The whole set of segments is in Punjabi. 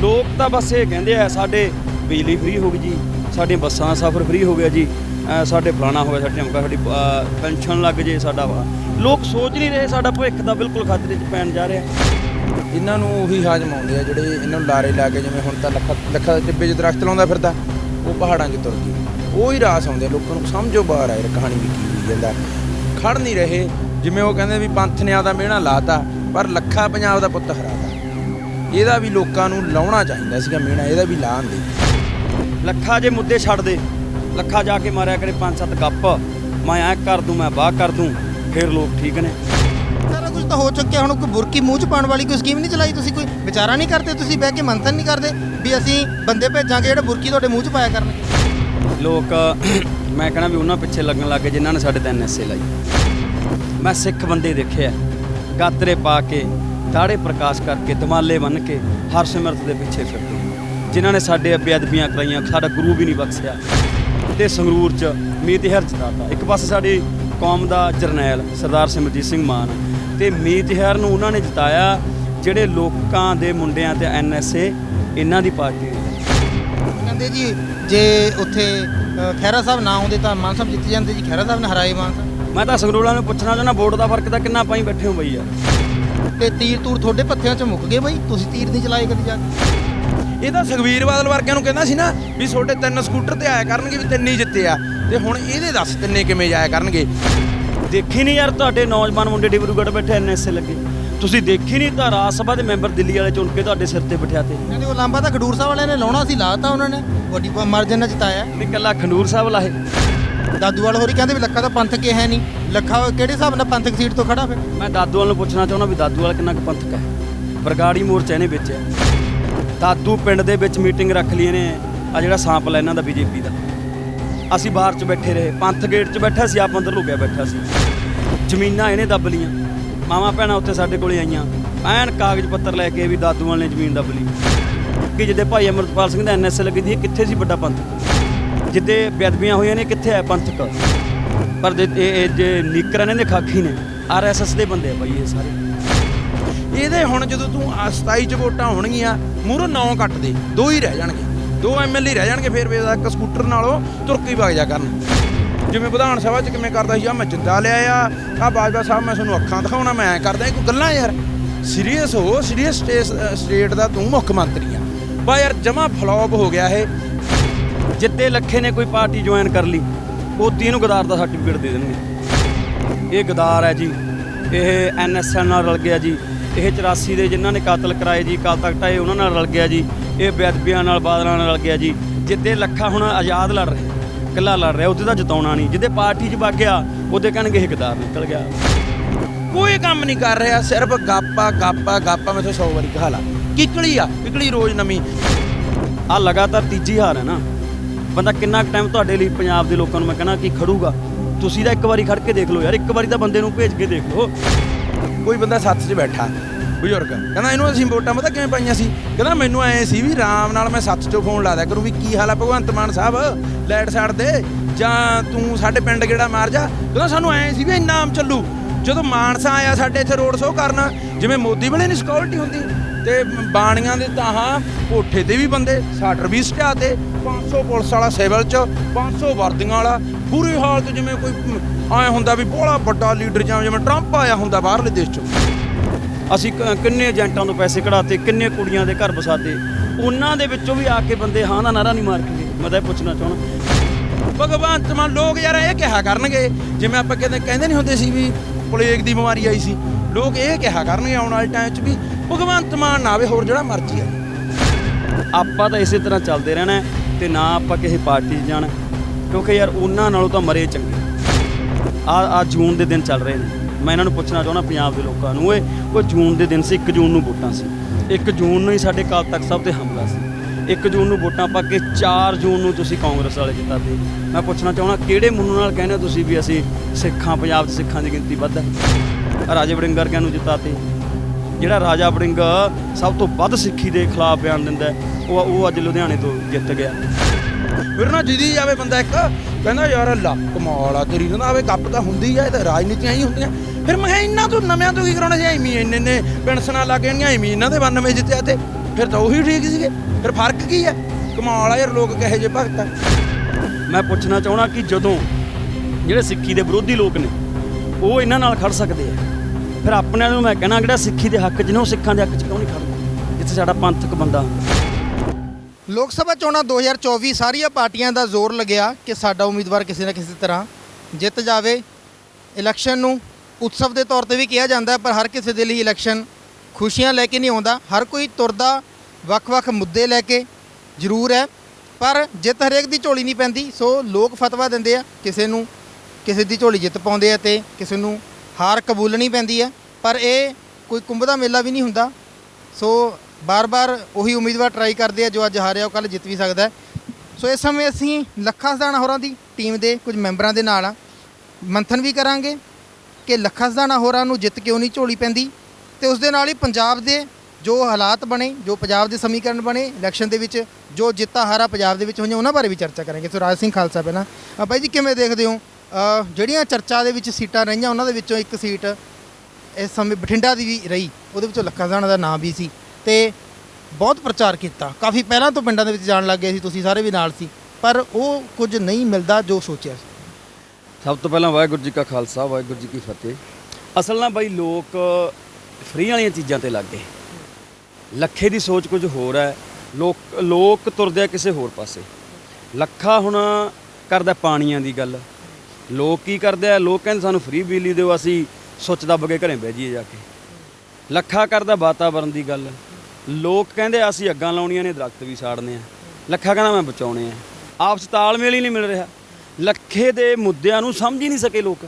ਲੋਕ ਤਾਂ ਬਸ ਇਹ ਕਹਿੰਦੇ ਆ, ਸਾਡੇ ਬਿਜਲੀ ਫ੍ਰੀ ਹੋ ਗਈ ਜੀ, ਸਾਡੀਆਂ ਬੱਸਾਂ ਦਾ ਸਫ਼ਰ ਫ੍ਰੀ ਹੋ ਗਿਆ ਜੀ ਸਾਡੇ ਫਲਾਣਾ ਹੋ ਗਿਆ, ਸਾਡੇ ਅਮਕਾ ਸਾਡੀ ਪੈਨਸ਼ਨ ਲੱਗ ਜੇ ਸਾਡਾ ਵਾ। ਲੋਕ ਸੋਚ ਨਹੀਂ ਰਹੇ ਸਾਡਾ ਭਵਿੱਖ ਦਾ ਬਿਲਕੁਲ ਖਤਰੇ 'ਚ ਪੈਣ ਜਾ ਰਿਹਾ। ਇਹਨਾਂ ਨੂੰ ਉਹੀ ਹਾਜ਼ਮ ਆਉਂਦੇ ਆ ਜਿਹੜੇ ਇਹਨਾਂ ਨੂੰ ਲਾਰੇ ਲਾ ਕੇ ਜਿਵੇਂ ਹੁਣ ਤਾਂ ਲੱਖਾਂ ਲੱਖਾਂ ਦੇ ਟਿੱਬੇ 'ਚ ਦਰਖਤ ਲਾਉਂਦਾ ਫਿਰਦਾ, ਉਹ ਪਹਾੜਾਂ 'ਚ ਤੁਰ ਗਈ। ਉਹ ਹੀ ਰਾਸ ਆਉਂਦੇ ਆ, ਲੋਕਾਂ ਨੂੰ ਸਮਝੋ ਬਾਹਰ ਆਏ ਕਹਾਣੀ ਵੀ ਕੀ ਹੋਈ ਜਾਂਦਾ। ਖੜ ਨਹੀਂ ਰਹੇ, ਜਿਵੇਂ ਉਹ ਕਹਿੰਦੇ ਵੀ ਪੰਥ ਨੇ ਆਦਾ ਮਿਹਣਾ ਲਾਤਾ, ਪਰ ਲੱਖਾ ਪੰਜਾਬ ਦਾ ਪੁੱਤ ਹਰਾਤਾ। ਇਹਦਾ ਵੀ ਲੋਕਾਂ ਨੂੰ ਲਾਉਣਾ ਚਾਹੀਦਾ ਸੀਗਾ ਮਿਹਣਾ ਇਹਦਾ ਵੀ ਲਾਣ ਦੇ। ਲੱਖਾ ਜੇ ਮੁੱਦੇ ਛੱਡ ਦੇ ਲੱਖਾ ਜਾ ਕੇ ਮਾਰਿਆ ਕਰੇ ਪੰਜ ਸੱਤ ਗੱਪ। ਮੈਂ ਐ ਕਰ ਦੂੰ ਮੈਂ ਬਾਹ ਕਰ ਦੂੰ ਫਿਰ ਲੋਕ ਠੀਕ ਨੇ। ਸਾਰਾ ਕੁਝ ਤਾਂ ਹੋ ਚੁੱਕਿਆ ਹੁਣ ਕੋਈ ਬੁਰਕੀ ਮੂੰਹ ਚ ਪਾਉਣ ਵਾਲੀ ਕੋਈ ਸਕੀਮ ਨਹੀਂ ਚਲਾਈ ਤੁਸੀਂ? ਕੋਈ ਵਿਚਾਰਾ ਨਹੀਂ ਕਰਦੇ ਤੁਸੀਂ ਬਹਿ ਕੇ ਮੰਥਨ ਨਹੀਂ ਕਰਦੇ ਵੀ ਅਸੀਂ ਬੰਦੇ ਭੇਜਾਂਗੇ ਜਿਹੜੇ ਬੁਰਕੀ ਤੁਹਾਡੇ ਮੂੰਹ ਚ ਪਾਇਆ ਕਰਨਗੇ? ਲੋਕ ਮੈਂ ਕਹਣਾ ਵੀ ਉਹਨਾਂ ਪਿੱਛੇ ਲੱਗਣ ਲੱਗੇ ਜਿਨ੍ਹਾਂ ਨੇ ਸਾਡੇ ਤੇ ਐਨਐਸਏ ਲਾਈ। ਮੈਂ ਸਿੱਖ ਬੰਦੇ ਦੇਖਿਆ ਗਾਤਰੇ ਪਾ ਕੇ ਦਾੜੇ ਪ੍ਰਕਾਸ਼ ਕਰਕੇ ਦਮਾਲੇ ਬੰਨ ਕੇ ਹਰਸਿਮਰਤ ਦੇ ਪਿੱਛੇ ਫਿਰਦੇ ਜਿਨ੍ਹਾਂ ਨੇ ਸਾਡੇ ਬੇਅਦਬੀਆਂ ਕਰਾਈਆਂ ਸਾਡਾ ਗੁਰੂ ਵੀ ਨਹੀਂ ਬਖਸ਼ਿਆ। ਤੇ ਸੰਗਰੂਰ ਚ ਮੀਤ ਹਰ ਜਿਤਾਤਾ। ਇੱਕ ਪਾਸੇ ਸਾਡੀ ਕੌਮ ਦਾ ਜਰਨੈਲ ਸਰਦਾਰ ਸਿਮਰਜੀਤ ਸਿੰਘ ਮਾਨ ਤੇ ਮੀਤ ਹਰ ਨੂੰ ਉਹਨਾਂ ਨੇ ਜਿਤਾਇਆ ਜਿਹੜੇ ਲੋਕਾਂ ਦੇ ਮੁੰਡਿਆਂ ਤੇ ਐਨਐਸਏ ਇਹਨਾਂ ਦੀ ਪਾਰਟੀ ਕਹਿੰਦੇ ਜੀ ਜੇ ਉੱਥੇ ਅ, ਖਹਿਰਾ ਸਾਹਿਬ ਨਾ ਆਉਂਦੇ ਤਾਂ ਮਾਨ ਸਾਹਿਬ ਜਿੱਤ ਜਾਂਦੇ ਜੀ। ਖਹਿਰਾ ਸਾਹਿਬ ਨੇ ਹਰਾਏ ਮਾਨ ਸਾਹਿਬ। ਮੈਂ ਤਾਂ ਸੰਗਰੂਰਾਂ ਨੂੰ ਪੁੱਛਣਾ ਚਾਹੁੰਦਾ ਵੋਟ ਦਾ ਫ਼ਰਕ ਤਾਂ ਕਿੰਨਾ ਪਾਈ ਬੈਠੇ ਹੋ ਬਈ ਯਾਰ। ਤੇ ਤੀਰ ਤੂਰ ਤੁਹਾਡੇ ਪੱਥਿਆਂ ਚ ਮੁੱਕ ਗਏ ਬਈ ਤੁਸੀਂ ਤੀਰ ਨਹੀਂ ਚਲਾਏ ਕਦੀ ਜਾ ਕੇ। ਇਹ ਤਾਂ ਸੁਖਵੀਰ ਬਾਦਲ ਵਰਗਿਆਂ ਨੂੰ ਕਹਿੰਦਾ ਸੀ ਨਾ ਵੀ ਛੋਟੇ ਤਿੰਨ ਸਕੂਟਰ ਤੇ ਆਇਆ ਕਰਨਗੇ ਵੀ ਤਿੰਨ ਹੀ ਜਿੱਤੇ ਆ। ਤੇ ਹੁਣ ਇਹਦੇ ਦੱਸ ਤਿੰਨੇ ਕਿਵੇਂ ਜਾਇਆ ਕਰਨਗੇ? ਦੇਖੀ ਨਹੀਂ ਯਾਰ ਤੁਹਾਡੇ ਨੌਜਵਾਨ ਮੁੰਡੇ ਡਿਬਰੂਗੜ੍ਹ ਬੈਠੇ ਐਨਐਸਏ ਲੱਗੇ। ਤੁਸੀਂ ਦੇਖੀ ਨਹੀਂ ਤਾਂ ਰਾਜ ਸਭਾ ਦੇ ਮੈਂਬਰ ਦਿੱਲੀ ਵਾਲੇ ਚੁਣ ਕੇ ਤੁਹਾਡੇ ਸਿਰ ਤੇ ਬਿਠਾ ਤੇ। ਕਹਿੰਦੇ ਉਹ ਲਾਂਬਾ ਤਾਂ ਖਡੂਰ ਸਾਹਿਬ ਵਾਲਿਆਂ ਨੇ ਲਾਉਣਾ ਸੀ ਲਾਤਾ ਉਹਨਾਂ ਨੇ। ਵੱਡੀ ਮਾਰਜਨ ਨਾਲ ਜਿਤਾਇਆ। ਵੀ ਕੱਲਾ ਖੰਡੂਰ ਸਾਹਿਬ ਲਾਹੇ ਦਾਦੂਵਾਲ ਹੋਰੀ ਕਹਿੰਦੇ ਵੀ ਲੱਖਾ ਦਾ ਪੰਥਕ ਹੀ ਹੈ ਨਹੀਂ। ਲੱਖਾ ਕਿਹੜੇ ਹਿਸਾਬ ਨਾਲ ਪੰਥਕ ਸੀਟ ਤੋਂ ਖੜਾ ਫਿਰ? ਮੈਂ ਦਾਦੂ ਵਾਲ ਨੂੰ ਪੁੱਛਣਾ ਚਾਹੁੰਦਾ ਵੀ ਦਾਦੂ ਵਾਲ ਕਿੰਨਾ ਕੁ ਪੰਥਕ ਹੈ? ਬਰਗਾੜੀ ਮੋਰਚਾ ਇਹਨੇ ਵਿੱਚ ਹੈ। ਦਾਦੂ ਪਿੰਡ ਦੇ ਵਿੱਚ ਮੀਟਿੰਗ ਰੱਖ ਲਈ ਇਹਨੇ ਆ ਜਿਹੜਾ ਸਾਂਪਲ ਇਹਨਾਂ ਦਾ ਬੀਜੇਪੀ ਦਾ। ਅਸੀਂ ਬਾਹਰ 'ਚ ਬੈਠੇ ਰਹੇ। ਪੰਥ ਗੇਟ 'ਚ ਬੈਠਾ ਸੀ, ਆਪ ਅੰਦਰ ਲੁਕਿਆ ਬੈਠਾ ਸੀ। ਜ਼ਮੀਨਾਂ ਇਹਨੇ ਦੱਬ ਲੀਆਂ ਮਾਵਾਂ ਭੈਣਾਂ ਉੱਥੇ ਸਾਡੇ ਕੋਲੇ ਆਈਆਂ। ਐਨ ਕਾਗਜ਼ ਪੱਤਰ ਲੈ ਕੇ ਵੀ ਦਾਦੂ ਵਾਲ ਨੇ ਜ਼ਮੀਨ ਦੱਬ ਲਈ। ਕਿ ਜਿੱਦੇ ਭਾਈ ਅਮਰਪਾਲ ਸਿੰਘ ਦਾ ਐਨਐਸਏ ਲੱਗੀ ਸੀ ਇਹ ਕਿੱਥੇ ਸੀ ਵੱਡਾ ਪੰਥ ਜਿੱਦੇ ਬੇਅਦਬੀਆਂ ਹੋਈਆਂ ਨੇ, ਕਿੱਥੇ ਹੈ ਪੰਥਕ? ਪਰ ਜੇ, ਇਹ ਇਹ ਜੇ ਨੀਕਰਾਂ ਨੇ ਦੇ ਖਾਖੀ ਨੇ। ਆਰਐਸਐਸ ਦੇ ਬੰਦੇ ਆ ਬਾਈ, ਇਹ ਸਾਰੇ। ਇਹਦੇ ਹੁਣ ਜਦੋਂ ਤੂੰ ਆ 27 ਚ ਵੋਟਾਂ ਹੋਣਗੀਆਂ, ਮੂਹਰੋਂ 9 ਕੱਟ ਦੇ। ਦੋ ਹੀ ਰਹਿ ਜਾਣਗੇ। ਦੋ ਐਮਐਲਏ ਰਹਿ ਜਾਣਗੇ, ਫਿਰ ਵੇਦਾ ਇੱਕ ਸਕੂਟਰ ਨਾਲੋਂ ਤੁਰਕੀ ਵਗ ਜਾ ਕਰਨ। ਜਿਵੇਂ ਵਿਧਾਨ ਸਭਾ ਚ ਕਿਵੇਂ ਕਰਦਾ ਸੀ ਆ ਮੈਂ ਜਿੰਦਾ ਲਿਆ ਆ ਆ ਬਾਜਵਾ ਸਾਹਿਬ, ਮੈਂ ਤੁਹਾਨੂੰ ਅੱਖਾਂ ਦਿਖਾਉਣਾ, ਮੈਂ ਐ ਕਰਦਾ, ਇਹ ਕੋਈ ਗੱਲਾਂ ਯਾਰ? ਸੀਰੀਅਸ ਹੋ ਸੀਰੀਅਸ ਸਟੇਟ ਦਾ ਤੂੰ ਮੁੱਖ ਮੰਤਰੀ ਆ। ਬਾ ਯਾਰ, ਜਮਾ ਫਲॉप ਹੋ ਗਿਆ ਇਹ। ਜਿੱਦੇ ਲੱਖੇ ਨੇ ਕੋਈ ਪਾਰਟੀ ਜੁਆਇਨ ਕਰ ਲਈ ਉਹਦੀ ਇਹਨੂੰ ਗਦਾਰ ਦਾ ਸਰਟੀਫਿਕੇਟ ਦੇ ਦੇਣਗੇ। ਇਹ ਗਦਾਰ ਹੈ ਜੀ ਇਹ ਐਨਐਸਐਨ ਨਾਲ ਰਲ ਗਿਆ ਜੀ ਇਹ 84 ਦੇ ਜਿਨ੍ਹਾਂ ਨੇ ਕਾਤਲ ਕਰਾਏ ਜੀ ਕਾਲ ਤੱਕ ਟਾਏ ਉਹਨਾਂ ਨਾਲ ਰਲ ਗਿਆ ਜੀ ਇਹ ਬੇਅਦਬੀਆਂ ਨਾਲ ਬਾਦਲਾਂ ਨਾਲ ਰਲ ਗਿਆ ਜੀ ਜਿੱਦੇ ਲੱਖਾ ਹੁਣ ਆਜ਼ਾਦ ਲੜ ਰਿਹਾ ਇਕੱਲਾ ਲੜ ਰਿਹਾ ਉਹਦੇ ਤਾਂ ਜਿਤਾਉਣਾ ਨਹੀਂ ਜਿੱਦੇ ਪਾਰਟੀ 'ਚ ਵਗ ਗਿਆ ਉਹਦੇ ਕਹਿਣਗੇ ਇਹ ਗਦਾਰ ਨਿਕਲ ਗਿਆ। ਕੋਈ ਕੰਮ ਨਹੀਂ ਕਰ ਰਿਹਾ ਸਿਰਫ ਗਾਪਾ ਗਾਪਾ ਗਾਪਾ ਮੈਂ 100 ਵਾਰੀ ਕਹਾ ਲਾ। ਕਿਕਲੀ ਆ ਕਿਕਲੀ ਰੋਜ਼ ਨਵੀਂ। ਆ ਲਗਾਤਾਰ ਤੀਜੀ ਹਾਰ ਹੈ ਨਾ। ਬੰਦਾ ਕਿੰਨਾ ਟਾਈਮ ਤੁਹਾਡੇ ਲਈ ਪੰਜਾਬ ਦੇ ਲੋਕਾਂ ਨੂੰ ਮੈਂ ਕਹਿੰਦਾ ਕਿ ਖੜੂਗਾ। ਤੁਸੀਂ ਤਾਂ ਇੱਕ ਵਾਰੀ ਖੜ ਕੇ ਦੇਖ ਲਓ ਯਾਰ, ਇੱਕ ਵਾਰੀ ਤਾਂ ਬੰਦੇ ਨੂੰ ਭੇਜ ਕੇ ਦੇਖ ਲਓ। ਕੋਈ ਬੰਦਾ ਸੱਥ 'ਚ ਬੈਠਾ, ਬਜ਼ੁਰਗ, ਕਹਿੰਦਾ ਇਹਨੂੰ ਅਸੀਂ ਵੋਟਾਂ ਪਤਾ ਕਿਵੇਂ ਪਾਈਆਂ ਸੀ? ਕਹਿੰਦਾ ਮੈਨੂੰ ਐ ਸੀ ਵੀ ਆਰਾਮ ਨਾਲ ਮੈਂ ਸੱਥ 'ਚੋਂ ਫੋਨ ਲਾ ਦਿਆ ਕਰੂੰ ਵੀ ਕੀ ਹਾਲ ਆ ਭਗਵੰਤ ਮਾਨ ਸਾਹਿਬ? ਲਾਈਟ ਸਾਈਡ ਦੇ ਜਾਂ ਤੂੰ ਸਾਡੇ ਪਿੰਡ ਗੇੜਾ ਮਾਰ ਜਾ? ਕਹਿੰਦਾ ਸਾਨੂੰ ਐ ਸੀ ਵੀ ਇੰਨਾ ਆਮ ਚੱਲੂ। ਜਦੋਂ ਮਾਨਸਾ ਆਇਆ ਸਾਡੇ ਇੱਥੇ ਰੋਡ ਸ਼ੋਅ ਕਰਨ, ਜਿਵੇਂ ਮੋਦੀ ਵੇਲੇ ਨਹੀਂ ਸਿਕਿਉਰਿਟੀ ਹੁੰਦੀ। ਤੇ ਬਾਣੀਆਂ ਦੇ ਤਾਹਾਂ ਕੋਠੇ ਤੇ ਵੀ ਬੰਦੇ ਸਾਡਰ ਵੀ ਸਟਾ ਤੇ 500 ਪੁਲਿਸ ਵਾਲਾ ਸਿਵਲ 'ਚ 500 ਵਰਦੀਆਂ ਵਾਲਾ। ਬੁਰੀ ਹਾਲਤ ਜਿਵੇਂ ਕੋਈ ਐ ਹੁੰਦਾ ਵੀ ਬੋਲਾ ਵੱਡਾ ਲੀਡਰ ਜਾਂ ਜਿਵੇਂ ਟਰੰਪ ਆਇਆ ਹੁੰਦਾ ਬਾਹਰਲੇ ਦੇਸ਼ 'ਚੋਂ। ਅਸੀਂ ਕ- ਕਿੰਨੇ ਏਜੰਟਾਂ ਤੋਂ ਪੈਸੇ ਕਢਾਤੇ, ਕਿੰਨੇ ਕੁੜੀਆਂ ਦੇ ਘਰ ਵਸਾਤੇ। ਉਹਨਾਂ ਦੇ ਵਿੱਚੋਂ ਵੀ ਆ ਕੇ ਬੰਦੇ ਹਾਂ ਦਾ ਨਾਰਾ ਨਹੀਂ ਮਾਰ ਕੇ ਮੈਂ ਤਾਂ ਇਹ ਪੁੱਛਣਾ ਚਾਹਣਾ ਭਗਵੰਤ ਮਾਨ ਲੋਕ ਯਾਰ ਇਹ ਕਿਹਾ ਕਰਨਗੇ। ਜਿਵੇਂ ਆਪਾਂ ਕਹਿੰਦੇ ਕਹਿੰਦੇ ਨਹੀਂ ਹੁੰਦੇ ਸੀ ਵੀ ਪਲੇਗ ਦੀ ਬਿਮਾਰੀ ਆਈ ਸੀ। ਲੋਕ ਇਹ ਕਿਹਾ ਕਰਨਗੇ ਆਉਣ ਵਾਲੇ ਟਾਈਮ 'ਚ ਵੀ ਭਗਵੰਤ ਮਾਨ ਨਾ ਆਵੇ, ਹੋਰ ਜਿਹੜਾ ਮਰਜ਼ੀ ਆ ਆਪਾਂ ਤਾਂ ਇਸੇ ਤਰ੍ਹਾਂ ਚੱਲਦੇ ਰਹਿਣਾ ਹੈ ਤੇ ਨਾ ਆਪਾਂ ਕਿਸੇ ਪਾਰਟੀ 'ਚ ਜਾਣਾ ਕਿਉਂਕਿ ਯਾਰ ਉਹਨਾਂ ਨਾਲੋਂ ਤਾਂ ਮਰੇ ਚੰਗੇ। ਆ ਆ ਜੂਨ ਦੇ ਦਿਨ ਚੱਲ ਰਹੇ ਨੇ। ਮੈਂ ਇਹਨਾਂ ਨੂੰ ਪੁੱਛਣਾ ਚਾਹੁੰਦਾ ਪੰਜਾਬ ਦੇ ਲੋਕਾਂ ਨੂੰ, ਓਏ, ਉਹ ਜੂਨ ਦੇ ਦਿਨ ਸੀ 1 ਜੂਨ ਨੂੰ ਵੋਟਾਂ ਸੀ। 1 ਜੂਨ ਨੂੰ ਹੀ ਸਾਡੇ ਕਾਲ ਤਖ਼ਤ ਸਾਹਿਬ ਤੇ ਹਮਲਾ ਸੀ। 1 ਜੂਨ ਨੂੰ ਵੋਟਾਂ ਪਾ ਕੇ 4 ਜੂਨ ਨੂੰ ਤੁਸੀਂ ਕਾਂਗਰਸ ਵਾਲੇ ਜਿਤਾਤੇ ਮੈਂ ਪੁੱਛਣਾ ਚਾਹੁੰਦਾ, ਕਿਹੜੇ ਮੁੰਨੂ ਨਾਲ ਕਹਿੰਦੇ ਹੋ ਤੁਸੀਂ ਵੀ ਅਸੀਂ ਸਿੱਖਾਂ, ਪੰਜਾਬ 'ਚ ਸਿੱਖਾਂ ਦੀ ਗਿਣਤੀ ਵੱਧ ਹੈ? ਰਾਜੇ ਵੜਿੰਗਰ ਵਰਗਿਆਂ ਨੂੰ ਜਿਤਾਤੇ ਜਿਹੜਾ ਰਾਜਾ ਵੜਿੰਗ ਸਭ ਤੋਂ ਵੱਧ ਸਿੱਖੀ ਦੇ ਖਿਲਾਫ ਬਿਆਨ ਦਿੰਦਾ ਉਹ ਉਹ ਅੱਜ ਲੁਧਿਆਣੇ ਤੋਂ ਜਿੱਤ ਗਿਆ। ਫਿਰ ਨਾ ਜਿਹਦੀ ਜਾਵੇ ਬੰਦਾ ਇੱਕ, ਕਹਿੰਦਾ ਯਾਰ ਅੱਲਾ ਕਮਾਲ ਆ, ਤੇਰੀ ਨਾ ਆਵੇ ਕੱਪ ਤਾਂ ਹੁੰਦੀ ਆ, ਇਹ ਤਾਂ ਰਾਜਨੀਤੀਆਂ ਹੀ ਹੁੰਦੀਆਂ। ਫਿਰ ਮੈਂ ਕਿਹਾ ਇਹਨਾਂ ਤੋਂ ਨਵਿਆਂ ਤੋਂ ਕੀ ਕਰਾਉਣਾ ਸੀ? ਐਵੇਂ ਇੰਨੇ ਨੇ ਪੈਨਸ਼ਨਾਂ ਲੱਗ ਜਾਣੀਆਂ ਐਵੇਂ ਹੀ ਇਹਨਾਂ ਦੇ 92 ਜਿੱਤਿਆ ਤੇ। ਫਿਰ ਤਾਂ ਉਹੀ ਠੀਕ ਸੀਗੇ। ਫਿਰ ਫ਼ਰਕ ਕੀ ਹੈ ਕਮਾਲ ਆ ਯਾਰ, ਲੋਕ ਕਹੇ ਜੇ ਭਗਤ ਆ। ਮੈਂ ਪੁੱਛਣਾ ਚਾਹਣਾ ਕਿ ਜਦੋਂ ਜਿਹੜੇ ਸਿੱਖੀ ਦੇ ਵਿਰੋਧੀ ਲੋਕ ਨੇ, ਉਹ ਇਹਨਾਂ ਨਾਲ ਖੜ ਸਕਦੇ ਆ? ਫਿਰ ਆਪਣੇ ਨੂੰ ਮੈਂ ਕਹਿਣਾ ਜਿਹੜਾ ਸਿੱਖੀ ਦੇ ਹੱਕ 'ਚ ਨੇ ਉਹ ਸਿੱਖਾਂ ਦੇ ਹੱਕ 'ਚ ਕਿਉਂ ਨਹੀਂ ਖੜਦਾ ਜਿੱਥੇ ਸਾਡਾ ਪੰਥਕ ਬੰਦਾ। ਲੋਕ ਸਭਾ ਚੋਣਾਂ 2024 ਸਾਰੀਆਂ ਪਾਰਟੀਆਂ ਦਾ ਜ਼ੋਰ ਲੱਗਿਆ ਕਿ ਸਾਡਾ ਉਮੀਦਵਾਰ ਕਿਸੇ ਨਾ ਕਿਸੇ ਤਰ੍ਹਾਂ ਜਿੱਤ ਜਾਵੇ। ਇਲੈਕਸ਼ਨ ਨੂੰ ਉਤਸਵ ਦੇ ਤੌਰ ਤੇ ਵੀ ਕਿਹਾ ਜਾਂਦਾ ਪਰ ਹਰ ਕਿਸੇ ਦੇ ਲਈ ਇਲੈਕਸ਼ਨ ਖੁਸ਼ੀਆਂ ਲੈ ਕੇ ਨਹੀਂ ਆਉਂਦਾ। ਹਰ ਕੋਈ ਤੁਰਦਾ ਵੱਖ-ਵੱਖ ਮੁੱਦੇ ਲੈ ਕੇ ਜ਼ਰੂਰ ਹੈ, ਪਰ ਜਿੱਤ ਹਰੇਕ ਦੀ ਝੋਲੀ ਨਹੀਂ ਪੈਂਦੀ। ਸੋ ਲੋਕ ਫਤਵਾ ਦਿੰਦੇ ਆ, ਕਿਸੇ ਨੂੰ ਕਿਸੇ ਦੀ ਝੋਲੀ ਜਿੱਤ ਪਾਉਂਦੇ ਆ ਤੇ ਕਿਸੇ ਨੂੰ ਹਾਰ ਕਬੂਲਣੀ ਪੈਂਦੀ ਹੈ। ਪਰ ਇਹ ਕੋਈ ਕੁੰਭ ਦਾ ਮੇਲਾ ਵੀ ਨਹੀਂ ਹੁੰਦਾ। ਸੋ ਬਾਰ-ਬਾਰ ਉਹੀ ਉਮੀਦਵਾਰ ਟਰਾਈ ਕਰਦੇ ਆ ਜੋ ਅੱਜ ਹਾਰਿਆ, ਉਹ ਕੱਲ ਜਿੱਤ ਵੀ ਸਕਦਾ ਹੈ। ਸੋ ਇਸ ਸਮੇਂ ਅਸੀਂ ਲੱਖਾ ਸਦਾਣਾ ਹੋਰਾਂ ਦੀ ਟੀਮ ਦੇ ਕੁਝ ਮੈਂਬਰਾਂ ਦੇ ਨਾਲ ਮੰਥਨ ਵੀ ਕਰਾਂਗੇ ਕਿ ਲੱਖਾ ਸਦਾਣਾ ਹੋਰਾਂ ਨੂੰ ਜਿੱਤ ਕਿਉਂ ਨਹੀਂ ਝੋਲੀ ਪੈਂਦੀ ਤੇ ਉਸ ਦੇ ਨਾਲ ਹੀ ਪੰਜਾਬ ਦੇ ਜੋ ਹਾਲਾਤ ਬਣੇ, ਜੋ ਪੰਜਾਬ ਦੇ ਸਮੀਕਰਨ ਬਣੇ ਇਲੈਕਸ਼ਨ ਦੇ ਵਿੱਚ ਜੋ ਜਿੱਤਾਂ ਹਾਰਾ ਪੰਜਾਬ ਦੇ ਵਿੱਚ ਹੋਈਆਂ, ਉਹਨਾਂ ਬਾਰੇ ਵੀ ਚਰਚਾ ਕਰਾਂਗੇ। ਸੋ ਰਾਜ ਸਿੰਘ ਖਾਲਸਾ ਪਹਿਲਾਂ। ਬਾਈ ਜੀ, ਕਿਵੇਂ ਦੇਖਦੇ ਹੋ? ਜਿਹੜੀਆਂ ਚਰਚਾ ਦੇ ਵਿੱਚ ਸੀਟਾਂ ਰਹੀਆਂ, ਉਹਨਾਂ ਦੇ ਵਿੱਚੋਂ ਇੱਕ ਸੀਟ ਇਸ ਸਮੇਂ ਬਠਿੰਡਾ ਦੀ ਵੀ ਰਹੀ, ਉਹਦੇ ਵਿੱਚੋਂ ਲੱਖਾ ਸਦਾਣਾ ਦਾ ਨਾਮ ਵੀ ਸੀ ਤੇ ਬਹੁਤ ਪ੍ਰਚਾਰ ਕੀਤਾ। ਕਾਫੀ ਪਹਿਲਾਂ ਤੋਂ ਪਿੰਡਾਂ ਦੇ ਵਿੱਚ ਜਾਣ ਲੱਗ ਗਏ ਸੀ, ਤੁਸੀਂ ਸਾਰੇ ਵੀ ਨਾਲ ਸੀ, ਪਰ ਉਹ ਕੁਝ ਨਹੀਂ ਮਿਲਦਾ ਜੋ ਸੋਚਿਆ ਸੀ। ਸਭ ਤੋਂ ਪਹਿਲਾਂ ਵਾਹਿਗੁਰੂ ਜੀ ਕਾ ਖਾਲਸਾ, ਵਾਹਿਗੁਰੂ ਜੀ ਕੀ ਫਤਿਹ। ਅਸਲ ਨਾਲ ਬਈ ਲੋਕ ਫ੍ਰੀ ਵਾਲੀਆਂ ਚੀਜ਼ਾਂ ਤੇ ਲੱਗ ਗਏ। ਲੱਖੇ ਦੀ ਸੋਚ ਕੁਝ ਹੋਰ ਹੈ, ਲੋਕ ਲੋਕ ਤੁਰਦੇ ਆ ਕਿਸੇ ਹੋਰ ਪਾਸੇ। ਲੱਖਾ ਹੁਣ ਕਰਦਾ ਪਾਣੀਆਂ ਦੀ ਗੱਲ। ਲੋਕ ਕੀ ਕਰਦੇ ਆ? ਲੋਕ ਕਹਿੰਦੇ ਸਾਨੂੰ ਫ੍ਰੀ ਬਿਜਲੀ ਦਿਓ ਅਸੀਂ। ਸੁੱਚ ਦੱਬ ਕੇ ਘਰੇ ਬਹਿ ਜਾਈਏ ਜਾ ਕੇ। ਲੱਖਾ ਕਰਦਾ ਵਾਤਾਵਰਨ ਦੀ ਗੱਲ। ਲੋਕ ਕਹਿੰਦੇ ਅਸੀਂ ਅੱਗਾਂ ਲਾਉਣੀਆਂ ਨੇ, ਦਰਖਤ ਵੀ ਸਾੜਨੇ ਆ। ਲੱਖਾ ਕਹਿੰਦਾ, ਮੈਂ ਬਚਾਉਣੇ ਆ। ਆਪਸ ਤਾਲਮੇਲ ਹੀ ਨਹੀਂ ਮਿਲ ਰਿਹਾ। ਲੱਖੇ ਦੇ ਮੁੱਦਿਆਂ ਨੂੰ ਸਮਝ ਹੀ ਨਹੀਂ ਸਕੇ ਲੋਕ।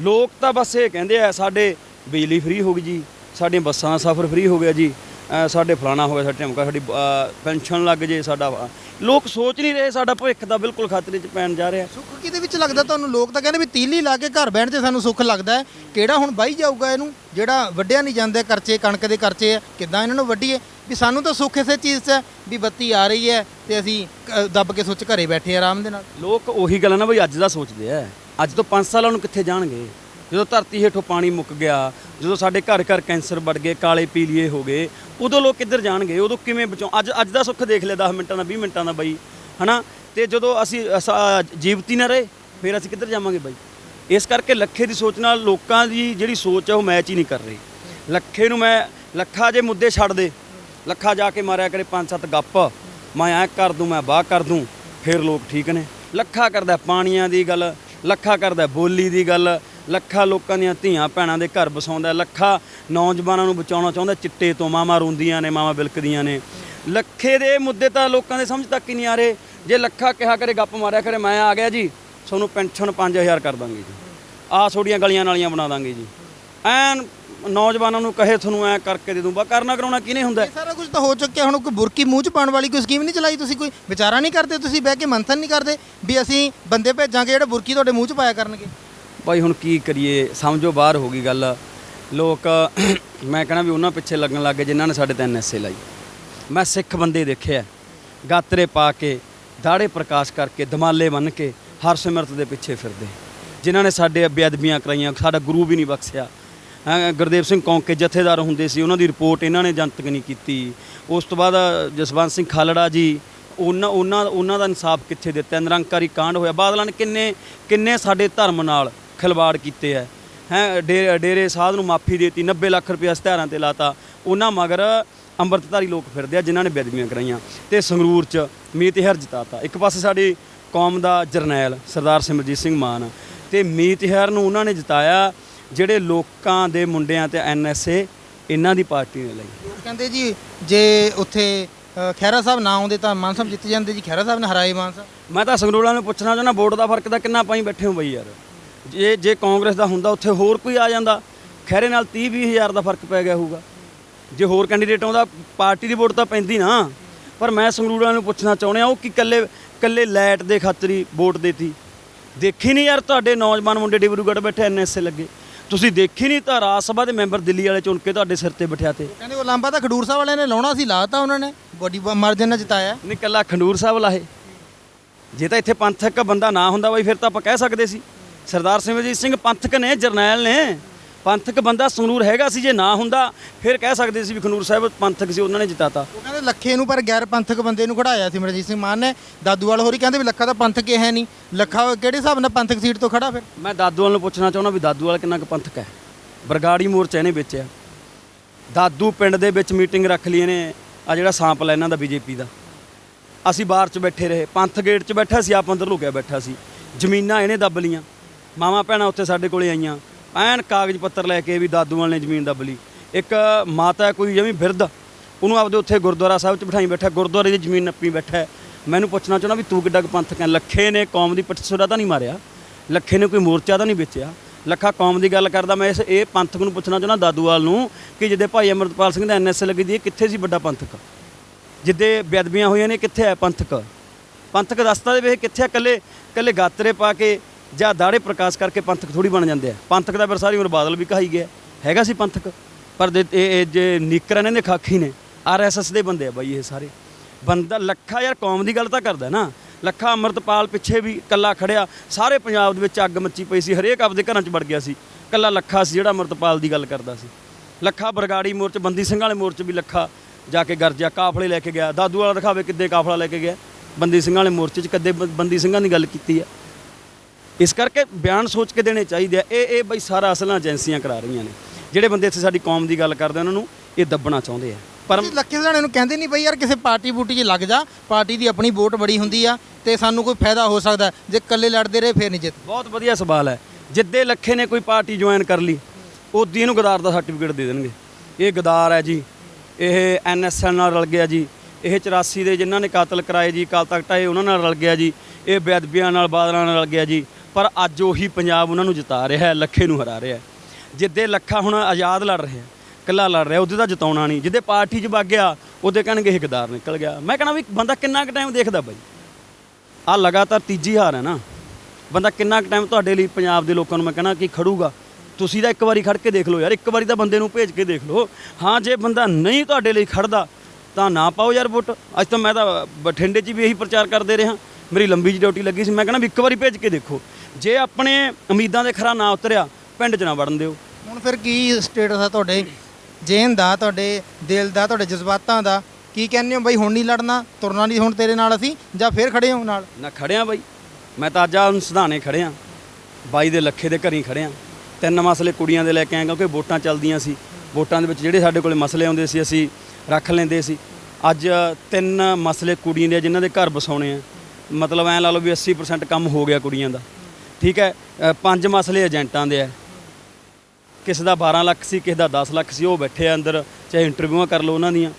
ਲੋਕ ਤਾਂ ਬਸ ਇਹ ਕਹਿੰਦੇ ਆ, ਸਾਡੇ ਬਿਜਲੀ ਫ੍ਰੀ ਹੋ ਗਈ ਜੀ, ਸਾਡੀਆਂ ਬੱਸਾਂ ਦਾ ਸਫ਼ਰ ਫ੍ਰੀ ਹੋ ਗਿਆ ਜੀ। ਸਾਡੇ ਫਲਾਣਾ ਹੋ ਗਿਆ ਸਾਡੇ ਢਮਕਾ ਸਾਡੀ ਪੈਨਸ਼ਨ ਲੱਗ ਜੇ ਸਾਡਾ। ਲੋਕ ਸੋਚ ਨਹੀਂ ਰਹੇ ਸਾਡਾ ਭਵਿੱਖ ਦਾ ਬਿਲਕੁਲ ਖਤਰੇ 'ਚ ਪੈਣ ਜਾ ਰਿਹਾ। ਸੁੱਖ ਕਿਹਦੇ ਵਿੱਚ ਲੱਗਦਾ ਤੁਹਾਨੂੰ? ਲੋਕ ਤਾਂ ਕਹਿੰਦੇ ਵੀ ਤੀਲੀ ਲਾ ਕੇ ਘਰ ਬਹਿਣ 'ਚ ਸਾਨੂੰ ਸੁੱਖ ਲੱਗਦਾ ਹੈ। ਕਿਹੜਾ ਹੁਣ ਬਾਈ ਜਾਊਗਾ ਇਹਨੂੰ? ਜਿਹੜਾ ਵੱਡਿਆ ਨਹੀਂ ਜਾਂਦੇ ਖਰਚੇ ਕਣਕ ਦੇ ਖਰਚੇ ਕਿੱਦਾਂ ਇਹਨਾਂ ਨੂੰ ਵੱਢੀਏ? ਵੀ ਸਾਨੂੰ ਤਾਂ ਸੁੱਖ ਇਸੇ ਚੀਜ਼ 'ਚ ਵੀ ਬੱਤੀ ਆ ਰਹੀ ਹੈ ਤੇ ਅਸੀਂ ਦੱਬ ਕੇ ਸੁੱਚ ਘਰੇ ਬੈਠੇ ਆਰਾਮ ਦੇ ਨਾਲ। ਲੋਕ ਉਹੀ ਗੱਲ ਨਾ ਬਈ ਅੱਜ ਦਾ ਸੋਚਦੇ ਆ। ਅੱਜ ਤੋਂ 5 ਸਾਲਾਂ ਨੂੰ ਕਿੱਥੇ ਜਾਣਗੇ? ਜਦੋਂ ਧਰਤੀ ਹੇਠੋਂ ਪਾਣੀ ਮੁੱਕ ਗਿਆ, ਜਦੋਂ ਸਾਡੇ ਘਰ ਘਰ ਕੈਂਸਰ ਵੜ ਗਏ, ਕਾਲੇ ਪੀਲੀਏ ਹੋ ਗਏ, ਉਦੋਂ ਲੋਕ ਕਿੱਧਰ ਜਾਣਗੇ? ਉਦੋਂ ਕਿਵੇਂ ਬਚਾਉ ਅੱਜ ਅੱਜ ਦਾ ਸੁੱਖ ਦੇਖ ਲਿਆ 10 ਮਿੰਟਾਂ ਦਾ 20 ਮਿੰਟਾਂ ਦਾ ਬਈ, ਹਨਾ? ਤੇ ਜਦੋਂ ਅਸੀਂ, ਅਸਾ- ਜੀਵਤੀ ਨਾ ਰਹੇ, ਫਿਰ ਅਸੀਂ ਕਿੱਧਰ ਜਾਵਾਂਗੇ ਬਾਈ? ਇਸ ਕਰਕੇ ਲੱਖੇ ਦੀ ਸੋਚ ਨਾਲ ਲੋਕਾਂ ਦੀ ਜਿਹੜੀ ਸੋਚ ਹੈ ਉਹ ਮੈਚ ਹੀ ਨਹੀਂ ਕਰ ਰਹੀ। ਲੱਖੇ ਨੂੰ ਮੈਂ, ਲੱਖਾ ਜੇ ਮੁੱਦੇ ਛੱਡ ਦੇ, ਲੱਖਾ ਜਾ ਕੇ ਮਾਰਿਆ ਕਰੇ ਪੰਜ ਸੱਤ ਗੱਪ, ਮੈਂ ਐ ਕਰ ਦੂੰ, ਮੈਂ ਬਾਹ ਕਰ ਦੂੰ, ਫਿਰ ਲੋਕ ਠੀਕ ਨੇ। ਲੱਖਾ ਕਰਦਾ ਪਾਣੀਆਂ ਦੀ ਗੱਲ, ਲੱਖਾ ਕਰਦਾ ਬੋਲੀ ਦੀ ਗੱਲ ਲੱਖਾਂ ਲੋਕਾਂ ਦੀਆਂ ਧੀਆਂ ਭੈਣਾਂ ਦੇ ਘਰ ਵਸਾਉਂਦਾ ਲੱਖਾਂ ਨੌਜਵਾਨਾਂ ਨੂੰ ਬਚਾਉਣਾ ਚਾਹੁੰਦਾ ਚਿੱਟੇ ਤੋਂ ਮਾਮਾ ਰੋਂਦੀਆਂ ਨੇ ਮਾਮਾ ਬਿਲਕਦੀਆਂ ਨੇ। ਲੱਖੇ ਦੇ ਮੁੱਦੇ ਤਾਂ ਲੋਕਾਂ ਦੇ ਸਮਝ ਤੱਕ ਹੀ ਨਹੀਂ ਆ ਰਹੇ। ਜੇ ਲੱਖਾ ਕਿਹਾ ਕਰੇ, ਗੱਪ ਮਾਰਿਆ ਕਰੇ, ਮੈਂ ਆ ਗਿਆ ਜੀ। ਤੁਹਾਨੂੰ ਪੈਨਸ਼ਨ 5000 ਕਰ ਦਾਂਗੇ ਜੀ। ਆ ਥੋੜੀਆਂ ਗਲੀਆਂ ਨਾਲੀਆਂ ਬਣਾ ਦਾਂਗੇ ਜੀ। ਐਨ ਨੌਜਵਾਨਾਂ ਨੂੰ ਕਹੇ ਤੁਹਾਨੂੰ ਐ ਕਰਕੇ ਦੇ ਦੂੰ। ਬਾ ਕਰਨਾ ਕਰਾਉਣਾ ਕਿਹਨੇ ਹੁੰਦਾ? ਇਹ ਸਾਰਾ ਕੁਝ ਤਾਂ ਹੋ ਚੁੱਕਿਆ। ਹੁਣ ਕੋਈ ਬੁਰਕੀ ਮੂੰਹ 'ਚ ਪਾਉਣ ਵਾਲੀ ਕੋਈ ਸਕੀਮ ਨਹੀਂ ਚਲਾਈ ਤੁਸੀਂ? ਕੋਈ ਵਿਚਾਰਾ ਨਹੀਂ ਕਰਦੇ ਤੁਸੀਂ? ਬਹਿ ਕੇ ਮੰਥਨ ਨਹੀਂ ਕਰਦੇ ਵੀ ਅਸੀਂ ਬੰਦੇ ਭੇਜਾਂਗੇ ਜਿਹੜੇ ਬੁਰਕੀ ਤੁਹਾਡੇ ਮੂੰਹ 'ਚ ਪਾਇਆ ਕਰਨਗੇ? ਭਾਈ ਹੁਣ ਕੀ ਕਰੀਏ ਸਮਝੋ ਬਾਹਰ ਹੋ ਗਈ ਗੱਲ। ਲੋਕ ਮੈਂ ਕਹਣਾ ਵੀ ਉਹਨਾਂ ਪਿੱਛੇ ਲੱਗਣ ਲੱਗ ਗਏ ਜਿਨ੍ਹਾਂ ਨੇ ਸਾਡੇ ਤੇ ਐਨਐਸਏ ਲਾਈ। ਮੈਂ ਸਿੱਖ ਬੰਦੇ ਦੇਖਿਆ ਗਾਤਰੇ ਪਾ ਕੇ ਦਾੜੇ ਪ੍ਰਕਾਸ਼ ਕਰਕੇ ਦਮਾਲੇ ਬੰਨ ਕੇ ਹਰਸਿਮਰਤ ਦੇ ਪਿੱਛੇ ਫਿਰਦੇ। ਜਿਨ੍ਹਾਂ ਨੇ ਸਾਡੇ ਬੇਅਦਬੀਆਂ ਕਰਾਈਆਂ ਸਾਡਾ ਗੁਰੂ ਵੀ ਨਹੀਂ ਬਖਸ਼ਿਆ। ਹੈਂ, ਗੁਰਦੇਵ ਸਿੰਘ ਕੌਂਕੇ ਜਥੇਦਾਰ ਹੁੰਦੇ ਸੀ ਉਹਨਾਂ ਦੀ ਰਿਪੋਰਟ ਇਹਨਾਂ ਨੇ ਜਨਤਕ ਨਹੀਂ ਕੀਤੀ। ਉਸ ਤੋਂ ਬਾਅਦ ਜਸਵੰਤ ਸਿੰਘ ਖਾਲੜਾ ਜੀ ਉਹਨਾਂ ਉਹਨਾਂ ਉਹਨਾਂ ਦਾ ਇਨਸਾਫ ਕਿੱਥੇ ਦਿੱਤਾ? ਨਿਰੰਕਾਰੀ ਕਾਂਡ ਹੋਇਆ। ਬਾਦਲਾਂ ਨੇ ਕਿੰਨੇ ਕਿੰਨੇ ਸਾਡੇ ਧਰਮ ਨਾਲ ਖਿਲਵਾੜ ਕੀਤੇ ਐ ਹੈ ਡੇਰੇ ਸਾਧ ਨੂੰ ਮਾਫੀ ਦੇਤੀ 90 ਲੱਖ ਰੁਪਏ ਸਤਿਆਰਾਂ ਤੇ ਲਾਤਾ। ਉਹਨਾਂ ਮਗਰ ਅੰਮ੍ਰਿਤਧਾਰੀ ਲੋਕ ਫਿਰਦੇ ਆ ਜਿਨ੍ਹਾਂ ਨੇ ਬੇਦਬੀਆਂ ਕਰਾਈਆਂ। ਤੇ ਸੰਗਰੂਰ ਚ ਮੀਤ ਹਰ ਜਿਤਾਤਾ। ਇੱਕ ਪਾਸੇ ਸਾਡੀ ਕੌਮ ਦਾ ਜਰਨੈਲ ਸਰਦਾਰ ਸਿਮਰਜੀਤ ਸਿੰਘ ਮਾਨ ਤੇ ਮੀਤ ਹਰ ਨੂੰ ਉਹਨਾਂ ਨੇ ਜਿਤਾਇਆ ਜਿਹੜੇ ਲੋਕਾਂ ਦੇ ਮੁੰਡਿਆਂ ਤੇ ਐਨਐਸਏ ਇਹਨਾਂ ਦੀ ਪਾਰਟੀ ਨੇ ਲਈ। ਲੋਕ ਕਹਿੰਦੇ ਜੀ ਜੇ ਉੱਥੇ ਅ, ਖਹਿਰਾ ਸਾਹਿਬ ਨਾ ਆਉਂਦੇ ਤਾਂ ਮਾਨ ਸਾਹਿਬ ਜਿੱਤ ਜਾਂਦੇ ਜੀ। ਖਹਿਰਾ ਸਾਹਿਬ ਨੇ ਹਰਾਏ ਮਾਨ ਸਾਹਿਬ। ਮੈਂ ਤਾਂ ਸੰਗਰੂਲਾਂ ਨੂੰ ਪੁੱਛਣਾ ਚਾਹੁੰਦਾ ਵੋਟ ਦਾ ਫ਼ਰਕ ਤਾਂ ਕਿੰਨਾ ਪਾਈ ਬੈਠੇ ਹੋ ਬਈ ਯਾਰ? ਜੇ ਜੇ ਕਾਂਗਰਸ ਦਾ ਹੁੰਦਾ ਉੱਥੇ ਹੋਰ ਕੋਈ ਆ ਜਾਂਦਾ। ਖੈਰੇ ਨਾਲ 30 20 ਹਜ਼ਾਰ ਦਾ ਫ਼ਰਕ ਪੈ ਗਿਆ ਹੋਊਗਾ। ਜੇ ਹੋਰ ਕੈਂਡੀਡੇਟ ਆਉਂਦਾ ਪਾਰਟੀ ਦੀ ਵੋਟ ਤਾਂ ਪੈਂਦੀ ਨਾ। ਪਰ ਮੈਂ ਸੰਗਰੂਲਾਂ ਨੂੰ ਪੁੱਛਣਾ ਚਾਹੁੰਦਾ ਉਹ ਕਿ ਕੱਲੇ ਕੱਲੇ ਲਾਈਟ ਦੇ ਖਾਤਰ ਵੋਟ ਦੇਤੀ? ਦੇਖੀ ਨਹੀਂ ਯਾਰ ਤੁਹਾਡੇ ਨੌਜਵਾਨ ਮੁੰਡੇ ਡਿਬਰੂਗੜ੍ਹ ਬੈਠੇ ਐਨਐਸਏ ਲੱਗੇ। ਤੁਸੀਂ ਦੇਖੀ ਨਹੀਂ ਤਾਂ ਰਾਜ ਸਭਾ ਦੇ ਮੈਂਬਰ ਦਿੱਲੀ ਵਾਲੇ ਚੁਣ ਕੇ ਤੁਹਾਡੇ ਸਿਰ ਤੇ ਬਿਠਿਆ ਤੇ। ਕਹਿੰਦੇ ਉਹ ਲਾਂਬਾ ਤਾਂ ਖਡੂਰ ਸਾਹਿਬ ਵਾਲਿਆਂ ਨੇ ਲਾਉਣਾ ਸੀ ਲਾਤਾ ਉਹਨਾਂ ਨੇ। ਬੋਡੀ ਮਾਰਜਨ ਨਾਲ ਜਿਤਾਇਆ। ਨਹੀਂ ਕੱਲਾ ਖੰਡੂਰ ਸਾਹਿਬ ਲਾਹੇ। ਜੇ ਤਾਂ ਇੱਥੇ ਪੰਥਕ ਬੰਦਾ ਨਾ ਹੁੰਦਾ ਬਾਈ ਫਿਰ ਤਾਂ ਆਪਾਂ ਕਹਿ ਸਕਦੇ ਸੀ। ਸਰਦਾਰ ਸਿਮਰਜੀਤ ਸਿੰਘ ਪੰਥਕ ਨੇ ਜਰਨੈਲ ਨੇ ਪੰਥਕ ਬੰਦਾ ਸੰਗਰੂਰ ਹੈਗਾ ਸੀ ਜੇ ਨਾ ਹੁੰਦਾ ਫਿਰ ਕਹਿ ਸਕਦੇ ਸੀ ਵੀ ਖਨੂਰ ਸਾਹਿਬ ਪੰਥਕ ਸੀ ਉਹਨਾਂ ਨੇ ਜਿਤਾਤਾ। ਉਹ ਕਹਿੰਦੇ ਲੱਖੇ ਨੂੰ ਪਰ ਗੈਰ ਪੰਥਕ ਬੰਦੇ ਨੂੰ ਖੜਾਇਆ ਸੀ ਮਰਜੀਤ ਸਿੰਘ ਮਾਨ ਨੇ। ਦਾਦੂਵਾਲ ਹੋਰੀ ਕਹਿੰਦੇ ਵੀ ਲੱਖਾ ਤਾਂ ਪੰਥਕ ਹੀ ਹੈ ਨਹੀਂ। ਲੱਖਾ ਕਿਹੜੇ ਹਿਸਾਬ ਨਾਲ ਪੰਥਕ ਸੀਟ ਤੋਂ ਖੜਾ ਫਿਰ? ਮੈਂ ਦਾਦੂਵਾਲ ਨੂੰ ਪੁੱਛਣਾ ਚਾਹੁੰਦਾ ਵੀ ਦਾਦੂਵਾਲ ਕਿੰਨਾ ਕੁ ਪੰਥਕ ਹੈ? ਬਰਗਾੜੀ ਮੋਰਚਾ ਇਹਨੇ ਵਿੱਚ ਆ। ਦਾਦੂ ਪਿੰਡ ਦੇ ਵਿੱਚ ਮੀਟਿੰਗ ਰੱਖ ਲਈ ਇਹਨੇ ਆ ਜਿਹੜਾ ਸਾਂਪਲ ਹੈ ਇਹਨਾਂ ਦਾ ਬੀਜੇਪੀ ਦਾ। ਅਸੀਂ ਬਾਹਰ 'ਚ ਬੈਠੇ ਰਹੇ ਪੰਥ ਗੇਟ 'ਚ ਬੈਠਾ ਸੀ ਆਪ ਅੰਦਰ ਲੁਕਿਆ ਬੈਠਾ ਸੀ। ਜ਼ਮੀਨਾਂ ਇਹਨੇ ਦੱਬ ਲੀਆਂ ਮਾਵਾਂ ਭੈਣਾਂ ਉੱਥੇ ਸਾਡੇ ਕੋਲੇ ਆਈਆਂ। ਐਨ ਕਾਗਜ਼ ਪੱਤਰ ਲੈ ਕੇ ਵੀ ਦਾਦੂਵਾਲ ਨੇ ਜ਼ਮੀਨ ਦੱਬ ਲਈ। ਇੱਕ ਮਾਤਾ ਕੋਈ ਜਮੀ ਬਿਰਧ, ਉਹਨੂੰ ਆਪਦੇ ਉੱਥੇ ਗੁਰਦੁਆਰਾ ਸਾਹਿਬ 'ਚ ਬਿਠਾਈ ਬੈਠਾ, ਗੁਰਦੁਆਰੇ ਦੀ ਜ਼ਮੀਨ ਨੱਪੀ ਬੈਠਾ ਮੈਨੂੰ ਪੁੱਛਣਾ ਚਾਹੁੰਦਾ ਵੀ ਤੂੰ ਕਿੱਡਾ ਕੁ ਪੰਥਕ ਹੈ? ਲੱਖੇ ਨੇ ਕੌਮ ਦੀ ਪਟਸੋਰਾ ਤਾਂ ਨਹੀਂ ਮਾਰਿਆ? ਲੱਖੇ ਨੇ ਕੋਈ ਮੋਰਚਾ ਤਾਂ ਨਹੀਂ ਵੇਚਿਆ? ਲੱਖਾ ਕੌਮ ਦੀ ਗੱਲ ਕਰਦਾ, ਮੈਂ ਇਸ ਇਹ ਪੰਥਕ ਨੂੰ ਪੁੱਛਣਾ ਚਾਹੁੰਦਾ ਦਾਦੂਵਾਲ ਨੂੰ ਕਿ ਜਿਹਦੇ ਭਾਈ ਅਮਰਤਪਾਲ ਸਿੰਘ ਦਾ ਐਨਐਸਏ ਲੱਗੀ ਦੀ ਕਿੱਥੇ ਸੀ ਵੱਡਾ ਪੰਥਕ? ਜਿੱਦੇ ਬੇਅਦਬੀਆਂ ਹੋਈਆਂ ਨੇ ਕਿੱਥੇ ਹੈ ਪੰਥਕ? ਪੰਥਕ ਰਸਤਾ ਦੇ ਵੇਖ ਕਿੱਥੇ ਆ? ਇਕੱਲੇ ਕੱਲੇ ਗਾਤਰੇ ਪਾ ਕੇ ਜਾਂ ਦਾੜੇ ਪ੍ਰਕਾਸ਼ ਕਰਕੇ ਪੰਥਕ ਥੋੜੀ ਬਣ ਜਾਂਦੇ ਆ। ਪੰਥਕ ਦਾ ਫਿਰ ਸਾਰੀ ਉਮਰ ਬਾਦਲ ਵੀ ਕਹਾਈ ਗਿਆ। ਹੈਗਾ ਸੀ ਪੰਥਕ, ਪਰ ਦੇ- ਇਹ ਜੇ ਨੀਕਰ ਇਹਨਾਂ ਦੇ ਖਾਖੀ ਨੇ ਆਰਐਸਐਸ ਦੇ ਬੰਦੇ ਆ ਬਾਈ ਇਹ ਸਾਰੇ। ਬੰਦਾ ਲੱਖਾ ਯਾਰ ਕੌਮ ਦੀ ਗੱਲ ਤਾਂ ਕਰਦਾ ਨਾ। ਲੱਖਾ ਅਮਰਤਪਾਲ ਪਿੱਛੇ ਵੀ ਕੱਲਾ ਖੜਿਆ। ਸਾਰੇ ਪੰਜਾਬ ਦੇ ਵਿੱਚ ਅੱਗ ਮੱਚੀ ਪਈ ਸੀ। ਹਰੇਕ ਆਪਦੇ ਘਰਾਂ 'ਚ ਵੜ ਗਿਆ ਸੀ। ਕੱਲਾ ਲੱਖਾ ਸੀ ਜਿਹੜਾ ਅਮਰਤਪਾਲ ਦੀ ਗੱਲ ਕਰਦਾ ਸੀ। ਲੱਖਾ ਬਰਗਾੜੀ ਮੋਰਚ, ਬੰਦੀ ਸਿੰਘਾਂ ਵਾਲੇ ਮੋਰਚ ਵੀ ਲੱਖਾ ਜਾ ਕੇ ਗਰਜਿਆ। ਕਾਫਲੇ ਲੈ ਕੇ ਗਿਆ। ਦਾਦੂ ਵਾਲਾ ਦਿਖਾਵੇ ਕਿੱਦੇ ਕਾਫਲਾ ਲੈ ਕੇ ਗਿਆ। ਬੰਦੀ ਸਿੰਘਾਂ ਵਾਲੇ ਮੋਰਚੇ 'ਚ ਕਦੇ ਬ- ਬੰਦੀ ਸਿੰਘਾਂ ਦੀ ਗੱਲ ਕੀਤੀ ਆ। ਇਸ ਕਰਕੇ ਬਿਆਨ ਸੋਚ ਕੇ ਦੇਣੇ ਚਾਹੀਦੇ ਆ। ਇਹ ਇਹ ਬਈ ਸਾਰਾ ਅਸਲਾਂ ਏਜੰਸੀਆਂ ਕਰਾ ਰਹੀਆਂ ਨੇ। ਜਿਹੜੇ ਬੰਦੇ ਇੱਥੇ ਸਾਡੀ ਕੌਮ ਦੀ ਗੱਲ ਕਰਦੇ ਉਹਨਾਂ ਨੂੰ ਇਹ ਦੱਬਣਾ ਚਾਹੁੰਦੇ ਆ। ਪਰ ਲੱਖੇ ਸਦਾਣੇ ਨੂੰ ਕਹਿੰਦੇ ਨਹੀਂ ਬਈ ਯਾਰ ਕਿਸੇ ਪਾਰਟੀ ਬੂਟੀ 'ਚ ਲੱਗ ਜਾ ਪਾਰਟੀ ਦੀ ਆਪਣੀ ਵੋਟ ਬੜੀ ਹੁੰਦੀ ਆ ਤੇ ਸਾਨੂੰ ਕੋਈ ਫਾਇਦਾ ਹੋ ਸਕਦਾ। ਜੇ ਇਕੱਲੇ ਲੜਦੇ ਰਹੇ ਫੇਰ ਨਹੀਂ ਜਿੱਤ। ਬਹੁਤ ਵਧੀਆ ਸਵਾਲ ਹੈ। ਜਿੱਦੇ ਲੱਖੇ ਨੇ ਕੋਈ ਪਾਰਟੀ ਜੁਆਇਨ ਕਰ ਲਈ ਉਦੀ ਇਹਨੂੰ ਗਦਾਰ ਦਾ ਸਰਟੀਫਿਕੇਟ ਦੇ ਦੇਣਗੇ। ਇਹ ਗਦਾਰ ਹੈ ਜੀ ਇਹ ਐਨਐਸਐਨ ਨਾਲ ਰਲ ਗਿਆ ਜੀ ਇਹ 84 ਦੇ ਜਿਨ੍ਹਾਂ ਨੇ ਕਾਤਲ ਕਰਾਏ ਜੀ ਕਾਲ ਤੱਕ ਟਾਏ ਉਹਨਾਂ ਨਾਲ ਰਲ ਗਿਆ ਜੀ ਇਹ ਬੇਅਦਬੀਆਂ ਨਾਲ ਬਾਦਲਾਂ ਨਾਲ ਰਲ ਗਿਆ ਜੀ। ਪਰ ਅੱਜ ਉਹੀ ਪੰਜਾਬ ਉਹਨਾਂ ਨੂੰ ਜਿਤਾ ਰਿਹਾ ਹੈ, ਲੱਖੇ ਨੂੰ ਹਰਾ ਰਿਹਾ ਹੈ। ਜਿੱਦੇ ਲੱਖਾ ਹੁਣ ਆਜ਼ਾਦ ਲੜ ਰਿਹਾ ਇਕੱਲਾ ਲੜ ਰਿਹਾ, ਉਹਦੇ ਤਾਂ ਜਿਤਾਉਣਾ ਨਹੀਂ। ਜਿੱਦੇ ਪਾਰਟੀ 'ਚ ਵਗ ਗਿਆ, ਉਹਦੇ ਕਹਿਣਗੇ ਇਹ ਨਿਕਲ ਗਿਆ। ਮੈਂ ਕਹਣਾ ਵੀ ਬੰਦਾ ਕਿੰਨਾ ਕੁ ਟਾਈਮ ਦੇਖਦਾ ਬਾਈ? ਆ ਲਗਾਤਾਰ ਤੀਜੀ ਹਾਰ ਹੈ ਨਾ। ਬੰਦਾ ਕਿੰਨਾ ਕੁ ਟਾਈਮ ਤੁਹਾਡੇ ਲਈ ਪੰਜਾਬ ਦੇ ਲੋਕਾਂ ਨੂੰ ਮੈਂ ਕਹਿੰਦਾ ਕਿ ਖੜੂਗਾ। ਤੁਸੀਂ ਤਾਂ ਇੱਕ ਵਾਰੀ ਖੜ ਕੇ ਦੇਖ ਲਓ ਯਾਰ, ਇੱਕ ਵਾਰੀ ਤਾਂ ਬੰਦੇ ਨੂੰ ਭੇਜ ਕੇ ਦੇਖ ਲਓ। ਹਾਂ, ਜੇ ਬੰਦਾ ਨਹੀਂ ਤੁਹਾਡੇ ਲਈ ਖੜਦਾ, ਤਾਂ ਨਾ ਪਾਓ ਯਾਰ ਵੋਟ। ਅੱਜ ਤਾਂ ਮੈਂ ਤਾਂ ਬਠਿੰਡੇ 'ਚ ਵੀ ਇਹੀ ਪ੍ਰਚਾਰ ਕਰਦੇ ਰਿਹਾ। ਮੇਰੀ ਲੰਬੀ ਜਿਹੀ ਡਿਊਟੀ ਲੱਗੀ ਸੀ। ਮੈਂ ਕਹਿੰਦਾ ਵੀ ਇੱਕ ਵਾਰੀ ਭੇਜ ਕੇ ਦੇਖੋ। ਜੇ ਆਪਣੇ ਉਮੀਦਾਂ ਦੇ ਖਰਾ ਨਾ ਉਤਰਿਆ ਪਿੰਡ 'ਚ ਨਾ ਵੜਨ ਦਿਓ। ਹੁਣ ਫਿਰ ਕੀ ਸਟੇਟਸ ਆ ਤੁਹਾਡੇ? ਜੇਨ ਦਾ ਤੁਹਾਡੇ ਦਿਲ ਦਾ ਤੁਹਾਡੇ ਜਜ਼ਬਾਤਾਂ ਦਾ? ਕੀ ਕਹਿੰਦੇ ਹੋ ਬਈ ਹੁਣ ਨਹੀਂ ਲੜਨਾ? ਤੁਰਨਾ ਨਹੀਂ ਹੁਣ ਤੇਰੇ ਨਾਲ ਅਸੀਂ? ਜਾਂ ਫੇਰ ਖੜੇ ਹੋ ਨਾਲ? ਨਾ ਖੜਿਆ ਬਾਈ। ਮੈਂ ਤਾਂ ਅੱਜ ਆ ਸੁਧਾਣੇ ਖੜਿਆ ਬਾਈ ਦੇ ਲੱਖੇ ਦੇ ਘਰੀ ਖੜਿਆ ਤਿੰਨ ਮਸਲੇ ਕੁੜੀਆਂ ਦੇ ਲੈ ਕੇ ਆਏ ਕਿਉਂਕਿ ਵੋਟਾਂ ਚੱਲਦੀਆਂ ਸੀ। ਵੋਟਾਂ ਦੇ ਵਿੱਚ ਜਿਹੜੇ ਸਾਡੇ ਕੋਲੇ ਮਸਲੇ ਆਉਂਦੇ ਸੀ ਅਸੀਂ ਰੱਖ ਲੈਂਦੇ ਸੀ। ਅੱਜ ਤਿੰਨ ਮਸਲੇ ਕੁੜੀਆਂ ਦੇ ਜਿਨ੍ਹਾਂ ਦੇ ਘਰ ਬਸਾਉਣੇ ਆ। ਮਤਲਬ ਐ ਲਾ ਲਓ ਵੀ 80% ਕੰਮ ਹੋ ਗਿਆ ਕੁੜੀਆਂ ਦਾ। ਠੀਕ ਹੈ ਅ, ਪੰਜ ਮਸਲੇ ਏਜੰਟਾਂ ਦੇ ਆ ਕਿਸੇ ਦਾ 12 ਲੱਖ ਸੀ ਕਿਸੇ ਦਾ 10 ਲੱਖ ਸੀ ਉਹ ਬੈਠੇ ਆ ਅੰਦਰ ਚਾਹੇ ਇੰਟਰਵਿਊਆਂ ਕਰ ਲਓ ਉਹਨਾਂ ਦੀਆਂ।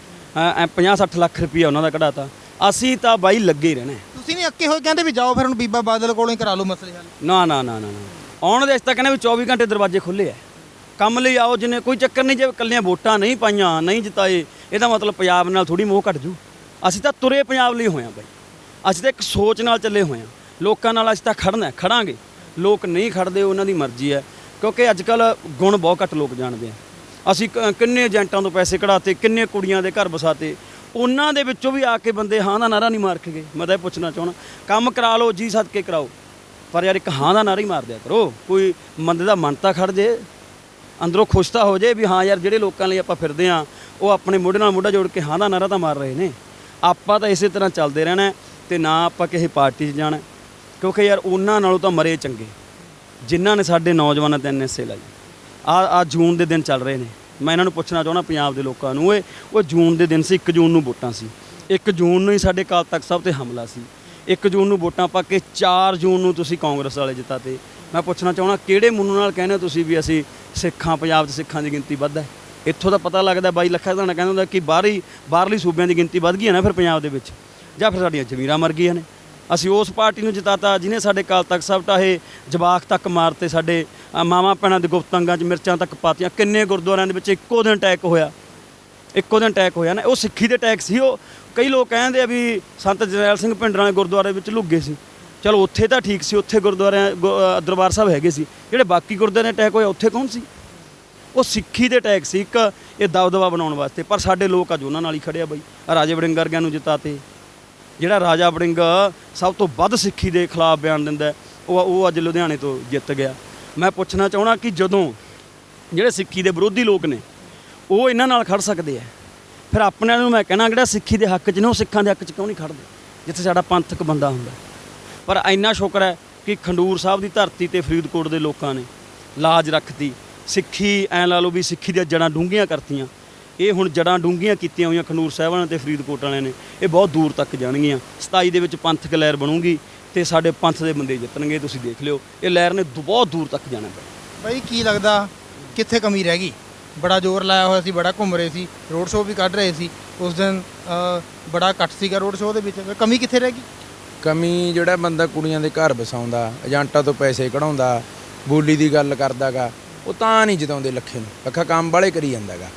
50 60 ਲੱਖ ਰੁਪਈਆ ਉਹਨਾਂ ਦਾ ਕਢਾਤਾ। ਅਸੀਂ ਤਾਂ ਬਾਈ ਲੱਗੇ ਹੀ ਰਹਿਣਾ ਤੁਸੀਂ ਨਹੀਂ ਅੱਕੇ ਹੋਏ ਕਹਿੰਦੇ ਵੀ ਜਾਓ ਫਿਰ ਹੁਣ ਬੀਬਾ ਬਾਦਲ ਕੋਲੋਂ ਹੀ ਕਰਾ ਲਓ ਮਸਲੇ ਹੱਲ। ਨਾ ਨਾ ਨਾ ਨਾ ਨਾ। ਆਉਣ ਦੇ ਇਸ ਤਾਂ ਕਹਿੰਦੇ ਵੀ 24 ਘੰਟੇ ਦਰਵਾਜ਼ੇ ਖੁੱਲੇ ਆ ਕੰਮ ਲਈ ਆਓ ਜਿੰਨੇ ਕੋਈ ਚੱਕਰ ਨਹੀਂ ਜੇ ਇਕੱਲੀਆਂ ਵੋਟਾਂ ਨਹੀਂ ਪਾਈਆਂ ਨਹੀਂ ਜਿਤਾਏ ਇਹਦਾ ਮਤਲਬ ਪੰਜਾਬ ਨਾਲ ਥੋੜੀ ਮੋਹ ਘਟ ਜੂ। ਅਸੀਂ ਤਾਂ ਤੁਰੇ ਪੰਜਾਬ ਲਈ ਹੋਇਆ ਬਾਈ। ਅਸੀਂ ਤਾਂ ਇੱਕ ਸੋਚ ਨਾਲ ਚੱਲੇ ਹੋਏ ਆ ਲੋਕਾਂ ਨਾਲ ਅਸੀਂ ਤਾਂ ਖੜਨਾ ਹੈ, ਖੜਾਂਗੇ ਲੋਕ ਨਹੀਂ ਖੜਦੇ, ਉਹਨਾਂ ਦੀ ਮਰਜ਼ੀ ਹੈ। ਕਿਉਂਕਿ ਅੱਜ ਕੱਲ ਗੁਣ ਬਹੁਤ ਘੱਟ ਲੋਕ ਜਾਣਦੇ ਆ। ਅਸੀਂ ਕ- ਕਿੰਨੇ ਏਜੰਟਾਂ ਤੋਂ ਪੈਸੇ ਕਢਾਤੇ, ਕਿੰਨੇ ਕੁੜੀਆਂ ਦੇ ਘਰ ਵਸਾਤੇ। ਉਹਨਾਂ ਦੇ ਵਿੱਚੋਂ ਵੀ ਆ ਕੇ ਬੰਦੇ ਹਾਂ ਦਾ ਨਾਰਾ ਨਹੀਂ ਮਾਰ ਕੇ ਗਏ। ਮੈਂ ਤਾਂ ਇਹ ਪੁੱਛਣਾ ਚਾਹਣਾ ਕੰਮ ਕਰਾ ਲਓ, ਜੀ ਸਦਕੇ ਕਰਾਓ। ਪਰ ਯਾਰ ਇੱਕ ਹਾਂ ਦਾ ਨਾਰਾ ਹੀ ਮਾਰ ਦਿਆ ਕਰੋ। ਕੋਈ ਬੰਦੇ ਦਾ ਮਨ ਤਾਂ ਖੜ ਜੇ, ਅੰਦਰੋਂ ਖੁਸ਼ ਤਾਂ ਹੋ ਜੇ ਵੀ ਹਾਂ ਯਾਰ ਜਿਹੜੇ ਲੋਕਾਂ ਲਈ ਆਪਾਂ ਫਿਰਦੇ ਆ ਉਹ ਆਪਣੇ ਮੋਢੇ ਨਾਲ ਮੋਢਾ ਜੋੜ ਕੇ ਹਾਂ ਦਾ ਨਾਰਾ ਤਾਂ ਮਾਰ ਰਹੇ ਨੇ। ਆਪਾਂ ਤਾਂ ਇਸੇ ਤਰ੍ਹਾਂ ਚੱਲਦੇ ਰਹਿਣਾ ਹੈ ਤੇ ਨਾ ਆਪਾਂ ਕਿਸੇ ਪਾਰਟੀ 'ਚ ਜਾਣਾ ਕਿਉਂਕਿ ਯਾਰ ਉਹਨਾਂ ਨਾਲੋਂ ਤਾਂ ਮਰੇ ਚੰਗੇ। ਜਿਨ੍ਹਾਂ ਨੇ ਸਾਡੇ ਨੌਜਵਾਨਾਂ ਤੇ ਐਨਐਸਏ ਲਾਈ ਆ ਆ ਜੂਨ ਦੇ ਦਿਨ ਚੱਲ ਰਹੇ ਨੇ। ਮੈਂ ਇਹਨਾਂ ਨੂੰ ਪੁੱਛਣਾ ਚਾਹੁੰਦਾ ਪੰਜਾਬ ਦੇ ਲੋਕਾਂ ਨੂੰ ਇਹ ਉਹ ਜੂਨ ਦੇ ਦਿਨ ਸੀ 1 ਜੂਨ ਨੂੰ ਵੋਟਾਂ ਸੀ। 1 ਜੂਨ ਨੂੰ ਹੀ ਸਾਡੇ ਕਾਲ ਤਖ਼ਤ ਸਾਹਿਬ ਤੇ ਹਮਲਾ ਸੀ। 1 ਜੂਨ ਨੂੰ ਵੋਟਾਂ ਪਾ ਕੇ 4 ਜੂਨ ਨੂੰ ਤੁਸੀਂ ਕਾਂਗਰਸ ਵਾਲੇ ਜਿੱਤਾਤੇ ਮੈਂ ਪੁੱਛਣਾ ਚਾਹੁੰਦਾ, ਕਿਹੜੇ ਮੁੰਨੂ ਨਾਲ ਕਹਿੰਦੇ ਹੋ ਤੁਸੀਂ ਵੀ ਅਸੀਂ ਸਿੱਖਾਂ, ਪੰਜਾਬ 'ਚ ਸਿੱਖਾਂ ਦੀ ਗਿਣਤੀ ਵੱਧ ਹੈ? ਇੱਥੋਂ ਦਾ ਪਤਾ ਲੱਗਦਾ ਬਾਈ ਲੱਖਾਂ ਦਾ ਕਹਿੰਦਾ ਹੁੰਦਾ ਕਿ ਬਾਹਰੀ ਬਾਹਰਲੀ ਸੂਬਿਆਂ ਦੀ ਗਿਣਤੀ ਵੱਧ ਗਈ ਹੈ ਨਾ ਫਿਰ ਪੰਜਾਬ ਦੇ ਵਿੱਚ। ਜਾਂ ਫਿਰ ਸਾਡੀਆਂ ਜ਼ਮੀਰਾਂ ਮਰ ਗਈਆਂ ਨੇ। ਅਸੀਂ ਉਸ ਪਾਰਟੀ ਨੂੰ ਜਿਤਾਤਾ ਜਿਹਨੇ ਸਾਡੇ ਕਾਲ ਤੱਕ ਸਭ ਟਾਹੇ ਜਵਾਕ ਤੱਕ ਮਾਰਤੇ ਸਾਡੇ ਅ, ਮਾਵਾਂ ਭੈਣਾਂ ਦੇ ਗੁਪਤ ਅੰਗਾਂ 'ਚ ਮਿਰਚਾਂ ਤੱਕ ਪਾਤੀਆਂ। ਕਿੰਨੇ ਗੁਰਦੁਆਰਿਆਂ ਦੇ ਵਿੱਚ ਇੱਕੋ ਦਿਨ ਅਟੈਕ ਹੋਇਆ। ਇੱਕੋ ਦਿਨ ਅਟੈਕ ਹੋਇਆ ਨਾ। ਉਹ ਸਿੱਖੀ ਦੇ ਅਟੈਕ ਸੀ। ਉਹ ਕਈ ਲੋਕ ਕਹਿੰਦੇ ਆ ਵੀ ਸੰਤ ਜਰਨੈਲ ਸਿੰਘ ਭਿੰਡਰਾਂ ਦੇ ਗੁਰਦੁਆਰੇ ਵਿੱਚ ਲੁੱਗੇ ਸੀ। ਚਲੋ ਉੱਥੇ ਤਾਂ ਠੀਕ ਸੀ। ਉੱਥੇ ਗੁਰਦੁਆਰਿਆਂ ਗੁ- ਦਰਬਾਰ ਸਾਹਿਬ ਹੈਗੇ ਸੀ। ਜਿਹੜੇ ਬਾਕੀ ਗੁਰਦੁਆਰੇ ਅਟੈਕ ਹੋਇਆ ਉੱਥੇ ਕੌਣ ਸੀ? ਉਹ ਸਿੱਖੀ ਦੇ ਅਟੈਕ ਸੀ। ਇੱਕ ਇਹ ਦਬਦਬਾ ਬਣਾਉਣ ਵਾਸਤੇ। ਪਰ ਸਾਡੇ ਲੋਕ ਅੱਜ ਉਹਨਾਂ ਨਾਲ ਹੀ ਖੜਿਆ ਬਈ। ਰਾਜੇ ਵੜਿੰਗ ਵਰਗਿਆਂ ਨੂੰ ਜਿਤਾਤੇ। ਜਿਹੜਾ ਰਾਜਾ ਵੜਿੰਗ ਸਭ ਤੋਂ ਵੱਧ ਸਿੱਖੀ ਦੇ ਖਿਲਾਫ ਬਿਆਨ ਦਿੰਦਾ ਹੈ, ਉਹ ਉਹ ਅੱਜ ਲੁਧਿਆਣੇ ਤੋਂ ਜਿੱਤ ਗਿਆ। ਮੈਂ ਪੁੱਛਣਾ ਚਾਹਣਾ ਕਿ ਜਦੋਂ ਜਿਹੜੇ ਸਿੱਖੀ ਦੇ ਵਿਰੋਧੀ ਲੋਕ ਨੇ ਉਹ ਇਹਨਾਂ ਨਾਲ ਖੜ ਸਕਦੇ ਆ? ਫਿਰ ਆਪਣੇ ਨੂੰ ਮੈਂ ਕਹਿਣਾ ਜਿਹੜਾ ਸਿੱਖੀ ਦੇ ਹੱਕ 'ਚ ਨੇ ਉਹ ਸਿੱਖਾਂ ਦੇ ਹੱਕ 'ਚ ਕਿਉਂ ਨਹੀਂ ਖੜਦੇ? ਜਿੱਥੇ ਸਾਡਾ ਪੰਥਕ ਬੰਦਾ ਹੁੰਦਾ ਪਰ ਇੰਨਾ ਸ਼ੁਕਰ ਹੈ ਕਿ ਖੰਡੂਰ ਸਾਹਿਬ ਦੀ ਧਰਤੀ ਤੇ ਫਰੀਦਕੋਟ ਦੇ ਲੋਕਾਂ ਨੇ ਲਾਜ ਰੱਖਤੀ ਸਿੱਖੀ ਐ ਲਾ ਲਓ ਵੀ ਸਿੱਖੀ ਦੀਆਂ ਜੜਾਂ ਡੂੰਘੀਆਂ ਕਰਤੀਆਂ। ਇਹ ਹੁਣ ਜੜਾਂ ਡੂੰਘੀਆਂ ਕੀਤੀਆਂ ਹੋਈਆਂ ਖੰਡੂਰ ਸਾਹਿਬ ਵਾਲਿਆਂ ਤੇ ਫਰੀਦਕੋਟ ਵਾਲਿਆਂ ਨੇ ਇਹ ਬਹੁਤ ਦੂਰ ਤੱਕ ਜਾਣਗੀਆਂ। 27 ਦੇ ਵਿੱਚ ਪੰਥਕ ਲਹਿਰ ਬਣੂਗੀ ਤੇ ਸਾਡੇ ਪੰਥ ਦੇ ਬੰਦੇ ਜਿੱਤਣਗੇ ਤੁਸੀਂ ਦੇਖ ਲਿਓ। ਇਹ ਲਹਿਰ ਨੇ ਦੁ- ਬਹੁਤ ਦੂਰ ਤੱਕ ਜਾਣਾ ਹੈ ਬਾਈ ਕੀ ਲੱਗਦਾ ਕਿੱਥੇ ਕਮੀ ਰਹਿ ਗਈ? ਬੜਾ ਜ਼ੋਰ ਲਾਇਆ ਹੋਇਆ ਸੀ ਬੜਾ ਘੁੰਮ ਰਹੇ ਸੀ ਰੋਡ ਸ਼ੋਅ ਵੀ ਕੱਢ ਰਹੇ ਸੀ। ਉਸ ਦਿਨ ਬੜਾ ਇਕੱਠ ਸੀਗਾ ਰੋਡ ਸ਼ੋਅ ਦੇ ਵਿੱਚ। ਕਮੀ ਕਿੱਥੇ ਰਹਿ ਗਈ? ਕਮੀ ਜਿਹੜਾ ਬੰਦਾ ਕੁੜੀਆਂ ਦੇ ਘਰ ਵਸਾਉਂਦਾ ਏਜੰਟਾਂ ਤੋਂ ਪੈਸੇ ਕਢਾਉਂਦਾ ਬੋਲੀ ਦੀ ਗੱਲ ਕਰਦਾਗਾ ਉਹ ਤਾਂ ਨਹੀਂ ਜਿਤਾਉਂਦੇ ਲੱਖੇ ਨੂੰ। ਲੱਖਾ ਕੰਮ ਵਾਲੇ ਕਰੀ ਜਾਂਦਾਗਾ।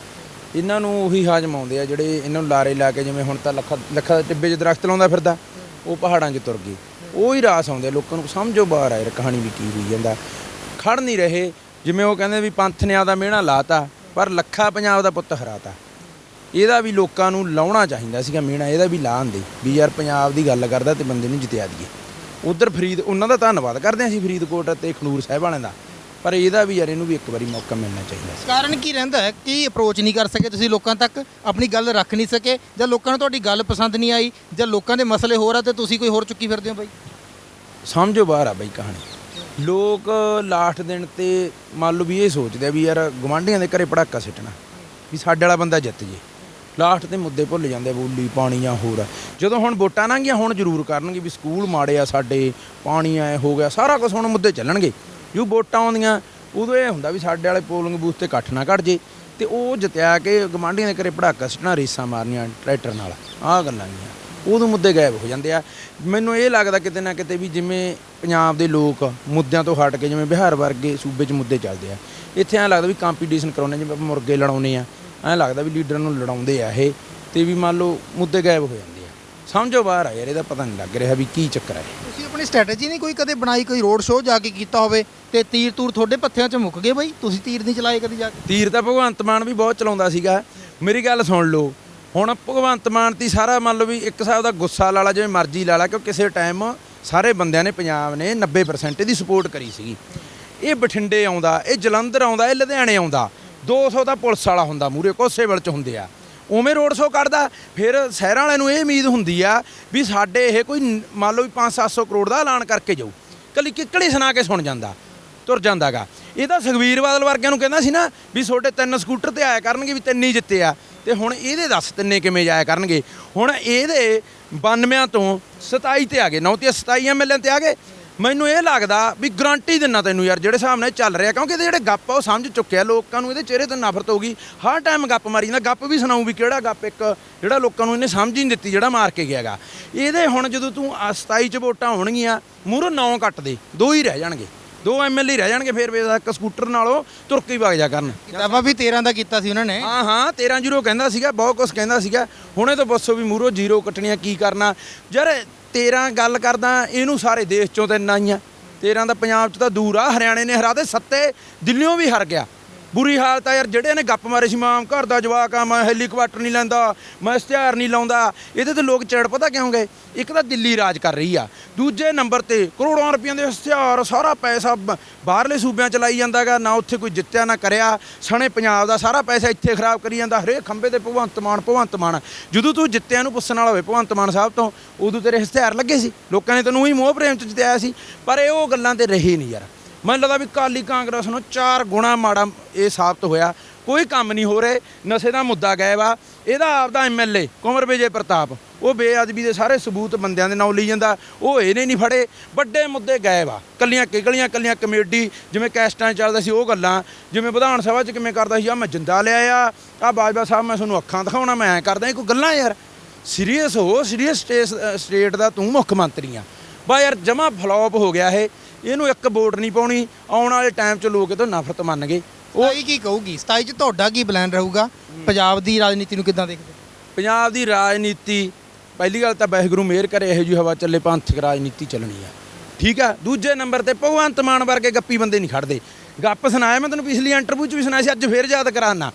ਇਹਨਾਂ ਨੂੰ ਉਹੀ ਹਾਜ਼ਮ ਆਉਂਦੇ ਆ ਜਿਹੜੇ ਇਹਨਾਂ ਨੂੰ ਲਾਰੇ ਲਾ ਕੇ ਜਿਵੇਂ ਹੁਣ ਤਾਂ ਲੱਖਾਂ ਲੱਖਾਂ ਦੇ ਟਿੱਬੇ 'ਚ ਦਰਖਤ ਲਾਉਂਦਾ ਫਿਰਦਾ ਉਹ ਪਹਾੜਾਂ 'ਚ ਤੁਰ ਗਏ। ਉਹ ਹੀ ਰਾਸ ਆਉਂਦੇ ਆ, ਲੋਕਾਂ ਨੂੰ ਸਮਝੋ ਬਾਹਰ ਆ ਯਾਰ ਕਹਾਣੀ ਵੀ ਕੀ ਹੋਈ ਜਾਂਦਾ। ਖੜ ਨਹੀਂ ਰਹੇ ਜਿਵੇਂ ਉਹ ਕਹਿੰਦੇ ਵੀ ਪੰਥ ਨੇ ਆਪਦਾ ਮਿਹਣਾ ਲਾਤਾ ਪਰ ਲੱਖਾ ਪੰਜਾਬ ਦਾ ਪੁੱਤ ਹਰਾਤਾ। ਇਹਦਾ ਵੀ ਲੋਕਾਂ ਨੂੰ ਲਾਉਣਾ ਚਾਹੀਦਾ ਸੀਗਾ ਮੀਣਾ ਇਹਦਾ ਵੀ ਲਾ ਦੇ ਵੀ ਯਾਰ ਪੰਜਾਬ ਦੀ ਗੱਲ ਕਰਦਾ ਤੇ ਬੰਦੇ ਨੂੰ ਜਿਤਿਆ ਦਈਏ। ਉਧਰ ਫਰੀਦ ਉਹਨਾਂ ਦਾ ਧੰਨਵਾਦ ਕਰਦੇ ਹਾਂ ਅਸੀਂ ਫਰੀਦਕੋਟ ਤੇ ਖਨੂਰ ਸਾਹਿਬ ਵਾਲਿਆਂ ਦਾ। ਪਰ ਇਹਦਾ ਵੀ ਯਾਰ ਇਹਨੂੰ ਵੀ ਇੱਕ ਵਾਰੀ ਮੌਕਾ ਮਿਲਣਾ ਚਾਹੀਦਾ ਸੀ। ਕਾਰਨ ਕੀ ਰਹਿੰਦਾ ਹੈ? ਕੀ ਅਪਰੋਚ ਨਹੀਂ ਕਰ ਸਕੇ ਤੁਸੀਂ ਲੋਕਾਂ ਤੱਕ? ਆਪਣੀ ਗੱਲ ਰੱਖ ਨਹੀਂ ਸਕੇ? ਜਾਂ ਲੋਕਾਂ ਨੂੰ ਤੁਹਾਡੀ ਗੱਲ ਪਸੰਦ ਨਹੀਂ ਆਈ? ਜਾਂ ਲੋਕਾਂ ਦੇ ਮਸਲੇ ਹੋਰ ਆ ਤੇ ਤੁਸੀਂ ਕੋਈ ਹੋਰ ਚੁੱਕੀ ਫਿਰਦੇ ਹੋ ਬਾਈ? ਸਮਝੋ ਬਾਹਰ ਆ ਬਈ ਕਹਾਣੀ। ਲੋਕ ਲਾਸਟ ਦਿਨ ਤੇ ਮੰਨ ਲਓ ਵੀ ਇਹ ਸੋਚਦੇ ਆ ਵੀ ਯਾਰ ਗਵਾਂਢੀਆਂ ਦੇ ਘਰੇ ਪੜਾਕਾ ਸਿੱਟਣਾ ਵੀ ਸਾਡੇ ਵਾਲਾ ਬੰਦਾ ਜਿੱਤ ਜੇ। ਲਾਸਟ ਤੇ ਮੁੱਦੇ ਭੁੱਲ ਜਾਂਦੇ ਆ, ਬੋਲੀ ਪਾਣੀ ਜਾਂ ਹੋਰ। ਜਦੋਂ ਹੁਣ ਵੋਟਾਂ ਲੰਘੀਆਂ ਹੁਣ ਜ਼ਰੂਰ ਕਰਨਗੇ ਵੀ ਸਕੂਲ ਮਾੜੇ ਆ ਸਾਡੇ ਪਾਣੀ ਐ ਹੋ ਗਿਆ ਸਾਰਾ ਕੁਝ ਹੁਣ ਮੁੱਦੇ ਚੱਲਣਗੇ। ਜੋ ਵੋਟਾਂ ਆਉਂਦੀਆਂ? ਉਦੋਂ ਇਹ ਹੁੰਦਾ ਵੀ ਸਾਡੇ ਵਾਲੇ ਪੋਲਿੰਗ ਬੂਥ ਤੇ ਇਕੱਠ ਨਾ ਘਟ ਜੇ। ਤੇ ਉਹ ਜਿੱਤਿਆ ਕੇ ਗਵਾਂਢੀਆਂ ਦੇ ਘਰੇ ਪੜਾਕਾ ਸਿੱਟਣਾ, ਰੇਸਾਂ ਮਾਰਨੀਆਂ ਟਰੈਕਟਰ ਨਾਲ। ਆਹ ਗੱਲਾਂ ਨਹੀਂ ਉਦੋਂ ਮੁੱਦੇ ਗਾਇਬ ਹੋ ਜਾਂਦੇ ਆ। ਮੈਨੂੰ ਇਹ ਲੱਗਦਾ ਕਿਤੇ ਨਾ ਕਿਤੇ ਵੀ ਜਿਵੇਂ ਪੰਜਾਬ ਦੇ ਲੋਕ ਮੁੱਦਿਆਂ ਤੋਂ ਹਟ ਕੇ ਜਿਵੇਂ ਬਿਹਾਰ ਵਰਗੇ ਸੂਬੇ 'ਚ ਮੁੱਦੇ ਚੱਲਦੇ ਆ। ਇੱਥੇ ਐਂ ਲੱਗਦਾ ਵੀ ਕੰਪੀਟੀਸ਼ਨ ਕਰਾਉਣੇ ਜਿਵੇਂ ਆਪਾਂ ਮੁਰਗੇ ਲੜਾਉਨੇ ਆ। ਐਂ ਲੱਗਦਾ ਵੀ ਲੀਡਰਾਂ ਨੂੰ ਲੜਾਉਂਦੇ ਆ ਇਹ। ਤੇ ਵੀ ਮੰਨ ਲਓ ਮੁੱਦੇ ਗਾਇਬ ਹੋ ਜਾਂਦੇ ਆ। ਸਮਝੋ ਬਾਹਰ ਆ ਯਾਰ ਇਹਦਾ ਪਤਾ ਨਹੀਂ ਲੱਗ ਰਿਹਾ ਵੀ ਕੀ ਚੱਕਰ ਹੈ ਤੁਸੀਂ ਆਪਣੀ ਸਟ੍ਰੈਟਜੀ ਨਹੀਂ ਕੋਈ ਕਦੇ ਬਣਾਈ, ਕੋਈ ਰੋਡ ਸ਼ੋਅ ਜਾ ਕੇ ਕੀਤਾ ਹੋਵੇ? ਤੇ ਤੀਰ ਤੂਰ ਤੁਹਾਡੇ ਪੱਥਿਆਂ 'ਚ ਮੁੱਕ ਗਏ ਬਈ? ਤੁਸੀਂ ਤੀਰ ਨਹੀਂ ਚਲਾਏ ਕਦੀ ਜਾ ਕੇ? ਤੀਰ ਤਾਂ ਭਗਵੰਤ ਮਾਨ ਵੀ ਬਹੁਤ ਚਲਾਉਂਦਾ ਸੀਗਾ। ਮੇਰੀ ਗੱਲ ਸੁਣ ਲਓ। ਹੁਣ ਭਗਵੰਤ ਮਾਨ ਤੀ ਸਾਰਾ ਮੰਨ ਲਓ ਵੀ ਇੱਕ ਹਿਸਾਬ ਦਾ ਗੁੱਸਾ ਲਾਲਾ ਜਿਵੇਂ ਮਰਜ਼ੀ ਲਾਲਾ ਕਿਉਂ ਕਿਸੇ ਟਾਈਮ ਸਾਰੇ ਬੰਦਿਆਂ ਨੇ ਪੰਜਾਬ ਨੇ 90% ਇਹਦੀ ਸਪੋਰਟ ਕਰੀ ਸੀਗੀ। ਇਹ ਬਠਿੰਡੇ ਆਉਂਦਾ, ਇਹ ਜਲੰਧਰ ਆਉਂਦਾ, ਇਹ ਲੁਧਿਆਣੇ ਆਉਂਦਾ। 200 ਦਾ ਪੁਲਿਸ ਵਾਲਾ ਹੁੰਦਾ ਮੂਰੇ ਕੋਸੇਵਲ ਚ ਹੁੰਦੇ ਆ। ਉਵੇਂ ਰੋਡ ਸ਼ੋਅ ਕੱਢਦਾ ਫਿਰ ਸ਼ਹਿਰਾਂ ਵਾਲਿਆਂ ਨੂੰ ਇਹ ਉਮੀਦ ਹੁੰਦੀ ਆ ਵੀ ਸਾਡੇ ਇਹ ਕੋਈ ਮੰਨ ਲਓ ਵੀ 5-700 ਕਰੋੜ ਦਾ ਐਲਾਨ ਕਰਕੇ ਜਾਊ। ਕੱਲੀ ਕਿੱਕਲੀ ਸੁਣਾ ਕੇ ਸੁਣ ਜਾਂਦਾ। ਤੁਰ ਜਾਂਦਾਗਾ। ਇਹ ਤਾਂ ਸੁਖਵੀਰ ਬਾਦਲ ਵਰਗਿਆਂ ਨੂੰ ਕਹਿੰਦਾ ਸੀ ਨਾ ਵੀ ਤੁਹਾਡੇ ਤਿੰਨ ਸਕੂਟਰ ਤੇ ਆਇਆ ਕਰਨਗੇ ਵੀ ਤਿੰਨ ਹੀ ਜਿੱਤੇ ਆ। ਤੇ ਹੁਣ ਇਹਦੇ ਦੱਸ ਤਿੰਨੇ ਕਿਵੇਂ ਜਾਇਆ ਕਰਨਗੇ? ਹੁਣ ਇਹਦੇ 92 ਤੋਂ 27 ਤੇ ਆ ਗਏ। 9 ਤੇ 27 ਐਮਐਲਏ ਤੇ ਆ ਗਏ। ਮੈਨੂੰ ਇਹ ਲੱਗਦਾ ਵੀ ਗਰੰਟੀ ਦਿੰਨਾ ਤੈਨੂੰ ਯਾਰ, ਜਿਹੜੇ ਹਿਸਾਬ ਨਾਲ ਇਹ ਚੱਲ ਰਿਹਾ। ਕਿਉਂਕਿ ਇਹਦੇ ਜਿਹੜੇ ਗੱਪ ਆ, ਉਹ ਸਮਝ ਚੁੱਕਿਆ। ਲੋਕਾਂ ਨੂੰ ਇਹਦੇ ਚਿਹਰੇ ਤੇ ਨਫ਼ਰਤ ਹੋ ਗਈ। ਹਰ ਟਾਈਮ ਗੱਪ ਮਾਰੀ ਜਾਂਦਾ। ਗੱਪ ਵੀ ਸੁਣਾਉ ਵੀ ਕਿਹੜਾ ਗੱਪ ਇੱਕ, ਜਿਹੜਾ ਲੋਕਾਂ ਨੂੰ ਇਹਨੇ ਸਮਝ ਹੀ ਨਹੀਂ ਦਿੱਤੀ, ਜਿਹੜਾ ਮਾਰ ਕੇ ਗਿਆਗਾ ਇਹਦੇ ਹੁਣ ਜਦੋਂ ਤੂੰ ਆਹ 27 ਚ ਵੋਟਾਂ ਹੋਣਗੀਆਂ, ਮੂਹਰੋਂ 9 ਕੱਟ ਦੇ। ਦੋ ਹੀ ਰਹਿ ਜਾਣਗੇ। ਦੋ ਐਮਐਲਏ ਰਹਿ ਜਾਣਗੇ ਫਿਰ ਵੇਦਾ ਇੱਕ ਸਕੂਟਰ ਨਾਲੋਂ ਤੁਰ ਕੇ ਹੀ ਵਗ ਜਾ ਕਰਨ। ਕਿਤਾਬਾਂ ਵੀ 13 ਦਾ ਕੀਤਾ ਸੀ ਉਹਨਾਂ ਨੇ। ਹਾਂ ਹਾਂ 13 ਜ਼ੀਰੋ ਕਹਿੰਦਾ ਸੀਗਾ ਬਹੁਤ ਕੁਝ ਕਹਿੰਦਾ ਸੀਗਾ। ਹੁਣੇ ਤਾਂ ਬੱਸੋ ਵੀ ਮੂਰੋ ਜ਼ੀਰੋ ਕੱਟਣੀਆਂ ਕੀ ਕਰਨਾ। ਯਾਰ 13 ਗੱਲ ਕਰਦਾ ਇਹਨੂੰ ਸਾਰੇ ਦੇਸ਼ ਚੋਂ ਤਾਂ ਇੰਨਾ ਆਈਆਂ। 13 ਦਾ ਪੰਜਾਬ ਚ ਤਾਂ ਦੂਰ ਆ ਹਰਿਆਣੇ ਨੇ ਹਰਾ ਦੇ ਸੱਤੇ ਦਿੱਲੀੋਂ ਵੀ ਹਰ ਗਿਆ। ਬੁਰੀ ਹਾਲਤ ਆ ਯਾਰ, ਜਿਹੜੇ ਨੇ ਗੱਪ ਮਾਰੇ ਸੀ, ਮਾਂ ਘਰ ਦਾ ਜਵਾਕ ਆ, ਮੈਂ ਹੈਲੀਕਾਪਟਰ ਨਹੀਂ ਲੈਂਦਾ, ਮੈਂ ਇਸ਼ਤਿਹਾਰ ਨਹੀਂ ਲਾਉਂਦਾ, ਇਹਦੇ ਤੇ ਲੋਕ ਚੜ ਪਤਾ ਕਿਉਂ ਗਏ? ਇੱਕ ਤਾਂ ਦਿੱਲੀ ਰਾਜ ਕਰ ਰਹੀ ਆ, ਦੂਜੇ ਨੰਬਰ ਤੇ ਕਰੋੜਾਂ ਰੁਪਈਆਂ ਦੇ ਇਸ਼ਤਿਹਾਰ, ਸਾਰਾ ਪੈਸਾ ਬਾਹਰਲੇ ਸੂਬਿਆਂ ਚ ਲਾਈ ਜਾਂਦਾਗਾ ਨਾ ਉੱਥੇ ਕੋਈ ਜਿੱਤਿਆ, ਨਾ ਕਰਿਆ, ਸਣੇ ਪੰਜਾਬ ਦਾ ਸਾਰਾ ਪੈਸਾ ਇੱਥੇ ਖਰਾਬ ਕਰੀ ਜਾਂਦਾ, ਹਰੇਕ ਖੰਬੇ ਤੇ ਭਗਵੰਤ ਮਾਨ ਭਗਵੰਤ ਮਾਨ, ਜਦੋਂ ਤੂੰ ਜਿੱਤਿਆ ਨੂੰ ਪੁੱਛਣ ਵਾਲਾ ਹੋਵੇ, ਭਗਵੰਤ ਮਾਨ ਸਾਹਿਬ ਤੋਂ, ਉਦੋਂ ਤੇਰੇ ਇਸ਼ਤਿਹਾਰ ਲੱਗੇ ਸੀ, ਲੋਕਾਂ ਨੇ ਤੈਨੂੰ ਹੀ ਮੋਹ ਪ੍ਰੇਮ ਚ ਜਿਤਾਇਆ ਸੀ, ਪਰ ਇਹ ਉਹ ਗੱਲਾਂ ਤੇ ਰਹੀ ਨਹੀਂ ਯਾਰ। ਮੈਨੂੰ ਲੱਗਦਾ ਵੀ ਕਾਲੀ ਕਾਂਗਰਸ ਨੂੰ ਚਾਰ ਗੁਣਾ ਮਾੜਾ ਇਹ ਸਾਬਤ ਹੋਇਆ। ਕੋਈ ਕੰਮ ਨਹੀਂ ਹੋ ਰਹੇ, ਨਸ਼ੇ ਦਾ ਮੁੱਦਾ ਗਾਇਬ ਆ। ਇਹਦਾ ਆਪਦਾ ਐਮਐਲਏ ਕੁਮਰ ਵਿਜੇ ਪ੍ਰਤਾਪ, ਉਹ ਬੇਅਦਬੀ ਦੇ ਸਾਰੇ ਸਬੂਤ ਬੰਦਿਆਂ ਦੇ ਨਾਂ ਲਈ ਜਾਂਦਾ। ਉਹ ਇਹਨੇ ਨਹੀਂ ਫੜੇ, ਵੱਡੇ ਮੁੱਦੇ ਗਾਇਬ ਆ। ਕੱਲੀਆਂ ਕਿਗਲੀਆਂ, ਕੱਲੀਆਂ ਕਮੇਡੀ, ਜਿਵੇਂ ਕੈਸਟਾਂ 'ਚ ਚੱਲਦਾ ਸੀ ਉਹ ਗੱਲਾਂ, ਜਿਵੇਂ ਵਿਧਾਨ ਸਭਾ 'ਚ ਕਿਵੇਂ ਕਰਦਾ ਸੀ ਆ ਮੈਂ ਜਿੰਦਾ ਲਿਆ ਆ ਆ ਬਾਜਵਾ ਸਾਹਿਬ ਮੈਂ ਤੁਹਾਨੂੰ ਅੱਖਾਂ ਦਿਖਾਉਣਾ, ਮੈਂ ਐਂ ਕਰਦਾ ਕੋਈ ਗੱਲਾਂ ਯਾਰ। ਸੀਰੀਅਸ ਹੋ ਸੀਰੀਅਸ ਸਟੇਟ ਦਾ ਤੂੰ ਮੁੱਖ ਮੰਤਰੀ ਆ। ਬਾ ਯਾਰ ਜਮਾ ਫਲॉप ਹੋ ਗਿਆ ਇਹ। ਇਹਨੂੰ ਇੱਕ ਵੋਟ ਨਹੀਂ ਪਾਉਣੀ ਆਉਣ ਵਾਲੇ ਟਾਈਮ 'ਚ ਲੋਕ ਇਹ ਤੋਂ ਨਫ਼ਰਤ ਮੰਨਗੇ ਉਹ ਕੀ ਕਹੂਗੀ? 27 ਚ ਤੁਹਾਡਾ ਕੀ ਪਲਾਨ ਰਹੂਗਾ? ਪੰਜਾਬ ਦੀ ਰਾਜਨੀਤੀ ਨੂੰ ਕਿੱਦਾਂ ਦੇਖਦੇ ਪੰਜਾਬ ਦੀ ਰਾਜਨੀਤੀ ਪਹਿਲੀ ਗੱਲ ਤਾਂ ਵਾਹਿਗੁਰੂ ਮਿਹਰ ਕਰੇ ਇਹੋ ਜਿਹੀ ਹਵਾ ਚੱਲੇ ਪੰਥਕ ਰਾਜਨੀਤੀ ਚੱਲਣੀ ਆ। ਠੀਕ ਆ? ਦੂਜੇ ਨੰਬਰ ਤੇ ਭਗਵੰਤ ਮਾਨ ਵਰਗੇ ਗੱਪੀ ਬੰਦੇ ਨਹੀਂ ਖੜਦੇ। ਗੱਪ ਸੁਣਾਇਆ ਮੈਂ ਤੈਨੂੰ ਪਿਛਲੀ ਇੰਟਰਵਿਊ 'ਚ ਵੀ ਸੁਣਾਇਆ ਸੀ ਅੱਜ ਫੇਰ ਯਾਦ ਕਰਾਨਾ।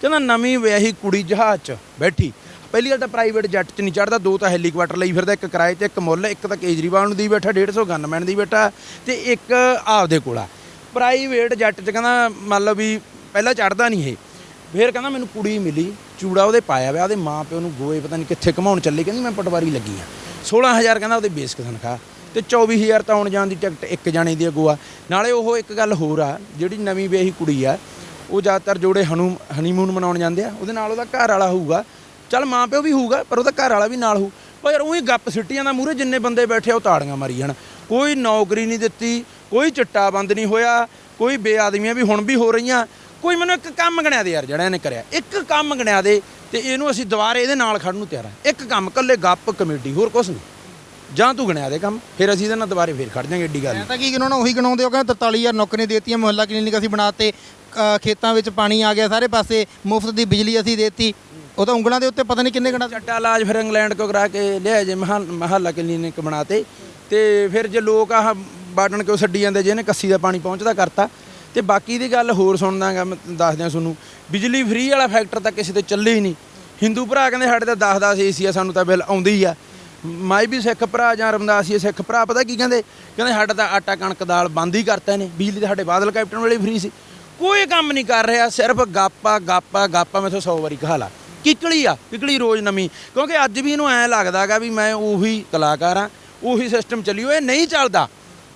ਕਹਿੰਦਾ ਨਵੀਂ ਵਿਆਹੀ ਕੁੜੀ ਜਹਾਜ਼ 'ਚ ਬੈਠੀ। ਪਹਿਲੀ ਗੱਲ ਤਾਂ ਪ੍ਰਾਈਵੇਟ ਜੱਟ 'ਚ ਨਹੀਂ ਚੜਦਾ ਦੋ ਤਾਂ ਹੈਲੀਕਾਪਟਰ ਲਈ ਫਿਰਦਾ, ਇੱਕ ਕਿਰਾਏ ਤੇ ਇੱਕ ਮੁੱਲ, ਇੱਕ ਤਾਂ ਕੇਜਰੀਵਾਲ ਨੂੰ ਦੀ ਬੈਠਾ 150 ਗਨਮੈਨ ਦੀ ਬੈਠਾ ਤੇ ਇੱਕ ਆਪਦੇ ਕੋਲ ਆ। ਪ੍ਰਾਈਵੇਟ ਜੱਟ 'ਚ ਕਹਿੰਦਾ ਮੰਨ ਲਓ ਵੀ ਪਹਿਲਾਂ ਚੜਦਾ ਨਹੀਂ ਇਹ। ਫਿਰ ਕਹਿੰਦਾ ਮੈਨੂੰ ਕੁੜੀ ਮਿਲੀ, ਚੂੜਾ ਉਹਦੇ ਪਾਇਆ ਵਿਆ ਉਹਦੇ ਮਾਂ ਪਿਓ ਨੂੰ ਗੋਏ ਪਤਾ ਨਹੀਂ ਕਿੱਥੇ ਘਮਾਉਣ ਚੱਲੇ, ਕਹਿੰਦੀ ਮੈਂ ਪਟਵਾਰੀ ਲੱਗੀ ਆ। 16000 ਕਹਿੰਦਾ ਉਹਦੇ ਬੇਸਿਕ ਤਨਖਾਹ ਤੇ 24000 ਤਾਂ ਆਉਣ ਜਾਣ ਦੀ ਟਿਕਟ ਇੱਕ ਜਾਣੇ ਦੀ ਅਗਵਾ ਨਾਲੇ ਉਹ ਇੱਕ ਗੱਲ ਹੋਰ ਆ, ਜਿਹੜੀ ਨਵੀਂ ਵਿਆਹੀ ਕੁੜੀ ਆ, ਉਹ ਜ਼ਿਆਦਾਤਰ ਜੋੜੇ ਹਨੂ ਹਨੀਮੂਨ ਮਨਾਉਣ ਜਾਂਦੇ ਆ, ਉਹਦੇ ਨਾਲ ਉਹਦਾ ਘਰ ਵਾਲਾ ਹੋਊਗਾ। ਚੱਲ ਮਾਂ ਪਿਓ ਵੀ ਹੋਊਗਾ ਪਰ ਉਹਦਾ ਘਰ ਵਾਲਾ ਵੀ ਨਾਲ ਹੋਊ। ਪਰ ਯਾਰ ਉਹੀ ਗੱਪ ਸਿੱਟੀਆਂ ਦਾ ਮੂਹਰੇ ਜਿੰਨੇ ਬੰਦੇ ਬੈਠੇ ਆ ਉਹ ਤਾੜੀਆਂ ਮਾਰੀ ਜਾਣ। ਕੋਈ ਨੌਕਰੀ ਨਹੀਂ ਦਿੱਤੀ ਕੋਈ ਚਿੱਟਾ ਬੰਦ ਨਹੀਂ ਹੋਇਆ ਕੋਈ ਬੇਆਦਮੀਆਂ ਵੀ ਹੁਣ ਵੀ ਹੋ ਰਹੀਆਂ। ਕੋਈ ਮੈਨੂੰ ਇੱਕ ਕੰਮ ਗਣਿਆ ਦੇ ਯਾਰ ਜਿਹੜਾ ਇਹਨੇ ਕਰਿਆ। ਇੱਕ ਕੰਮ ਗਣਿਆ ਦੇ ਤੇ ਇਹਨੂੰ ਅਸੀਂ ਦੁਬਾਰੇ ਇਹਦੇ ਨਾਲ ਖੜਨ ਨੂੰ ਤਿਆਰ ਆ। ਇੱਕ ਕੰਮ ਕੱਲੇ ਗੱਪ ਕਮੇਟੀ ਹੋਰ ਕੁਛ ਨਹੀਂ। ਜਾਂ ਤੂੰ ਗਣਿਆ ਦੇ ਕੰਮ ਫਿਰ ਅਸੀਂ ਇਹਦੇ ਨਾਲ ਦੁਬਾਰੇ ਫੇਰ ਖੜ ਜਾਾਂਗੇ ਏਡੀ ਗੱਲ ਮੈਂ ਤਾਂ ਕੀ ਉਹਨਾਂ ਉਹੀ ਗਣਾਉਂਦੇ ਹੋ ਕਹਿੰਦੇ 43000 ਨੌਕਰੀਆਂ ਦੇਤੀਆਂ ਮੁਹੱਲਾ ਕਲੀਨਿਕ ਅਸੀਂ ਬਣਾਤੇ ਖੇਤਾਂ ਵਿੱਚ ਪਾਣੀ ਆ ਗਿਆ ਸਾਰੇ ਪਾਸੇ ਮੁਫਤ ਦੀ ਬਿਜਲੀ ਅਸੀਂ ਦੇਤੀ। ਉਹ ਤਾਂ ਉਂਗਲਾਂ ਦੇ ਉੱਤੇ ਪਤਾ ਨਹੀਂ ਕਿੰਨੇ ਗਣਾ ਚੱਟਾ ਇਲਾਜ ਫਿਰ ਇੰਗਲੈਂਡ ਕੋ ਕਰਾ ਕੇ ਲਿਆ ਜੇ, ਮਹਾ- ਮਹੱਲਾ ਕਲੀਨਿਕ ਬਣਾਤੇ ਤੇ। ਫਿਰ ਜੇ ਲੋਕ ਆਹ ਬਾਟਣ ਕਿਉਂ ਛੱਡੀ ਜਾਂਦੇ ਜਿਹਨੇ ਕੱਸੀ ਦਾ ਪਾਣੀ ਪਹੁੰਚਦਾ ਕਰਤਾ। ਤੇ ਬਾਕੀ ਦੀ ਗੱਲ ਹੋਰ ਸੁਣਦਾਗਾ, ਮੈਂ ਦੱਸ ਦਿਆਂ ਤੁਹਾਨੂੰ। ਬਿਜਲੀ ਫ੍ਰੀ ਵਾਲਾ ਫੈਕਟਰ ਤਾਂ ਕਿਸੇ ਤੇ ਚੱਲੇ ਹੀ ਨਹੀਂ। ਹਿੰਦੂ ਭਰਾ ਕਹਿੰਦੇ ਸਾਡੇ ਤਾਂ 10 10 ਏਸੀ ਆ, ਸਾਨੂੰ ਤਾਂ ਬਿੱਲ ਆਉਂਦੀ ਹੀ ਆ। ਮਾਈ ਵੀ ਸਿੱਖ ਭਰਾ ਜਾਂ ਰਮਦਾਸੀ ਸਿੱਖ ਭਰਾ, ਪਤਾ ਕੀ ਕਹਿੰਦੇ? ਕਹਿੰਦੇ ਸਾਡਾ ਤਾਂ ਆਟਾ ਕਣਕ ਦਾਲ ਬੰਦ ਹੀ ਕਰਤਾ ਨੇ ਬਿਜਲੀ ਤਾਂ ਸਾਡੇ ਬਾਦਲ ਕੈਪਟਨ ਵੇਲੇ ਫ੍ਰੀ ਸੀ। ਕੋਈ ਕੰਮ ਨਹੀਂ ਕਰ ਰਿਹਾ, ਸਿਰਫ ਗਾਪਾ ਗਾਪਾ ਗਾਪਾ ਮੈਥੋਂ 100 ਵਾਰੀ ਕਹਾ ਲਾ। ਕਿਕਲੀ ਆ, ਕਿਕਲੀ ਰੋਜ਼ ਨਵੀਂ। ਕਿਉਂਕਿ ਅੱਜ ਵੀ ਇਹਨੂੰ ਐ ਲੱਗਦਾਗਾ ਵੀ ਮੈਂ ਉਹੀ ਕਲਾਕਾਰ ਆ, ਉਹੀ ਸਿਸਟਮ ਚੱਲੀ ਹੋਇਆ ਨਹੀਂ ਚੱਲਦਾ।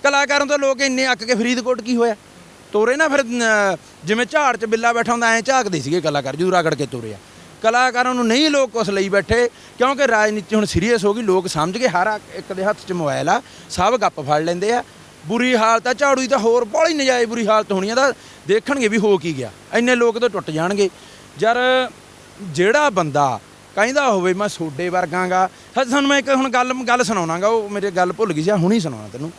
ਕਲਾਕਾਰਾਂ ਤੋਂ ਲੋਕ ਇੰਨੇ ਅੱਕ ਕੇ ਫਰੀਦਕੋਟ ਕੀ ਹੋਇਆ? ਤੋਰੇ ਨਾ ਫਿਰ ਜਿਵੇਂ ਝਾੜ 'ਚ ਬਿੱਲਾ ਬੈਠਾ ਹੁੰਦਾ, ਐ ਝਾਕਦੇ ਸੀਗੇ ਕਲਾਕਾਰ ਜਦੋਂ ਰਗੜ ਕੇ ਤੋਰਿਆ ਕਲਾਕਾਰਾਂ ਨੂੰ ਨਹੀਂ ਲੋਕ ਕੁਛ ਲਈ ਬੈਠੇ, ਕਿਉਂਕਿ ਰਾਜਨੀਤੀ ਹੁਣ ਸੀਰੀਅਸ ਹੋ ਗਈ, ਲੋਕ ਸਮਝ ਗਏ ਹਰ ਇੱਕ ਦੇ ਹੱਥ 'ਚ ਮੋਬਾਈਲ ਆ, ਸਭ ਗੱਪ ਫੜ ਲੈਂਦੇ ਆ। ਬੁਰੀ ਹਾਲਤ ਆ, ਝਾੜੂ ਦੀ ਤਾਂ ਹੋਰ ਬੜੀ ਨਜਾਇਜ਼ ਬੁਰੀ ਹਾਲਤ ਹੋਣੀ ਆ, ਤਾਂ ਦੇਖਣਗੇ ਵੀ ਹੋ ਕੀ ਗਿਆ। ਇੰਨੇ ਲੋਕ ਤਾਂ ਟੁੱਟ ਜਾਣਗੇ। ਯਾਰ ਜਿਹੜਾ ਬੰਦਾ ਕਹਿੰਦਾ ਹੋਵੇ ਮੈਂ ਸੋਡੇ ਵਰਗਾਂਗਾ ਤੁਹਾਨੂੰ ਮੈਂ ਇੱਕ ਹੁਣ ਗੱਲ ਗੱਲ ਸੁਣਾਉਣਾਗਾ, ਉਹ ਮੇਰੇ ਗੱਲ ਭੁੱਲ ਗਈ ਸੀ ਹੁਣੀ ਸੁਣਾਉਣਾ ਤੈਨੂੰ।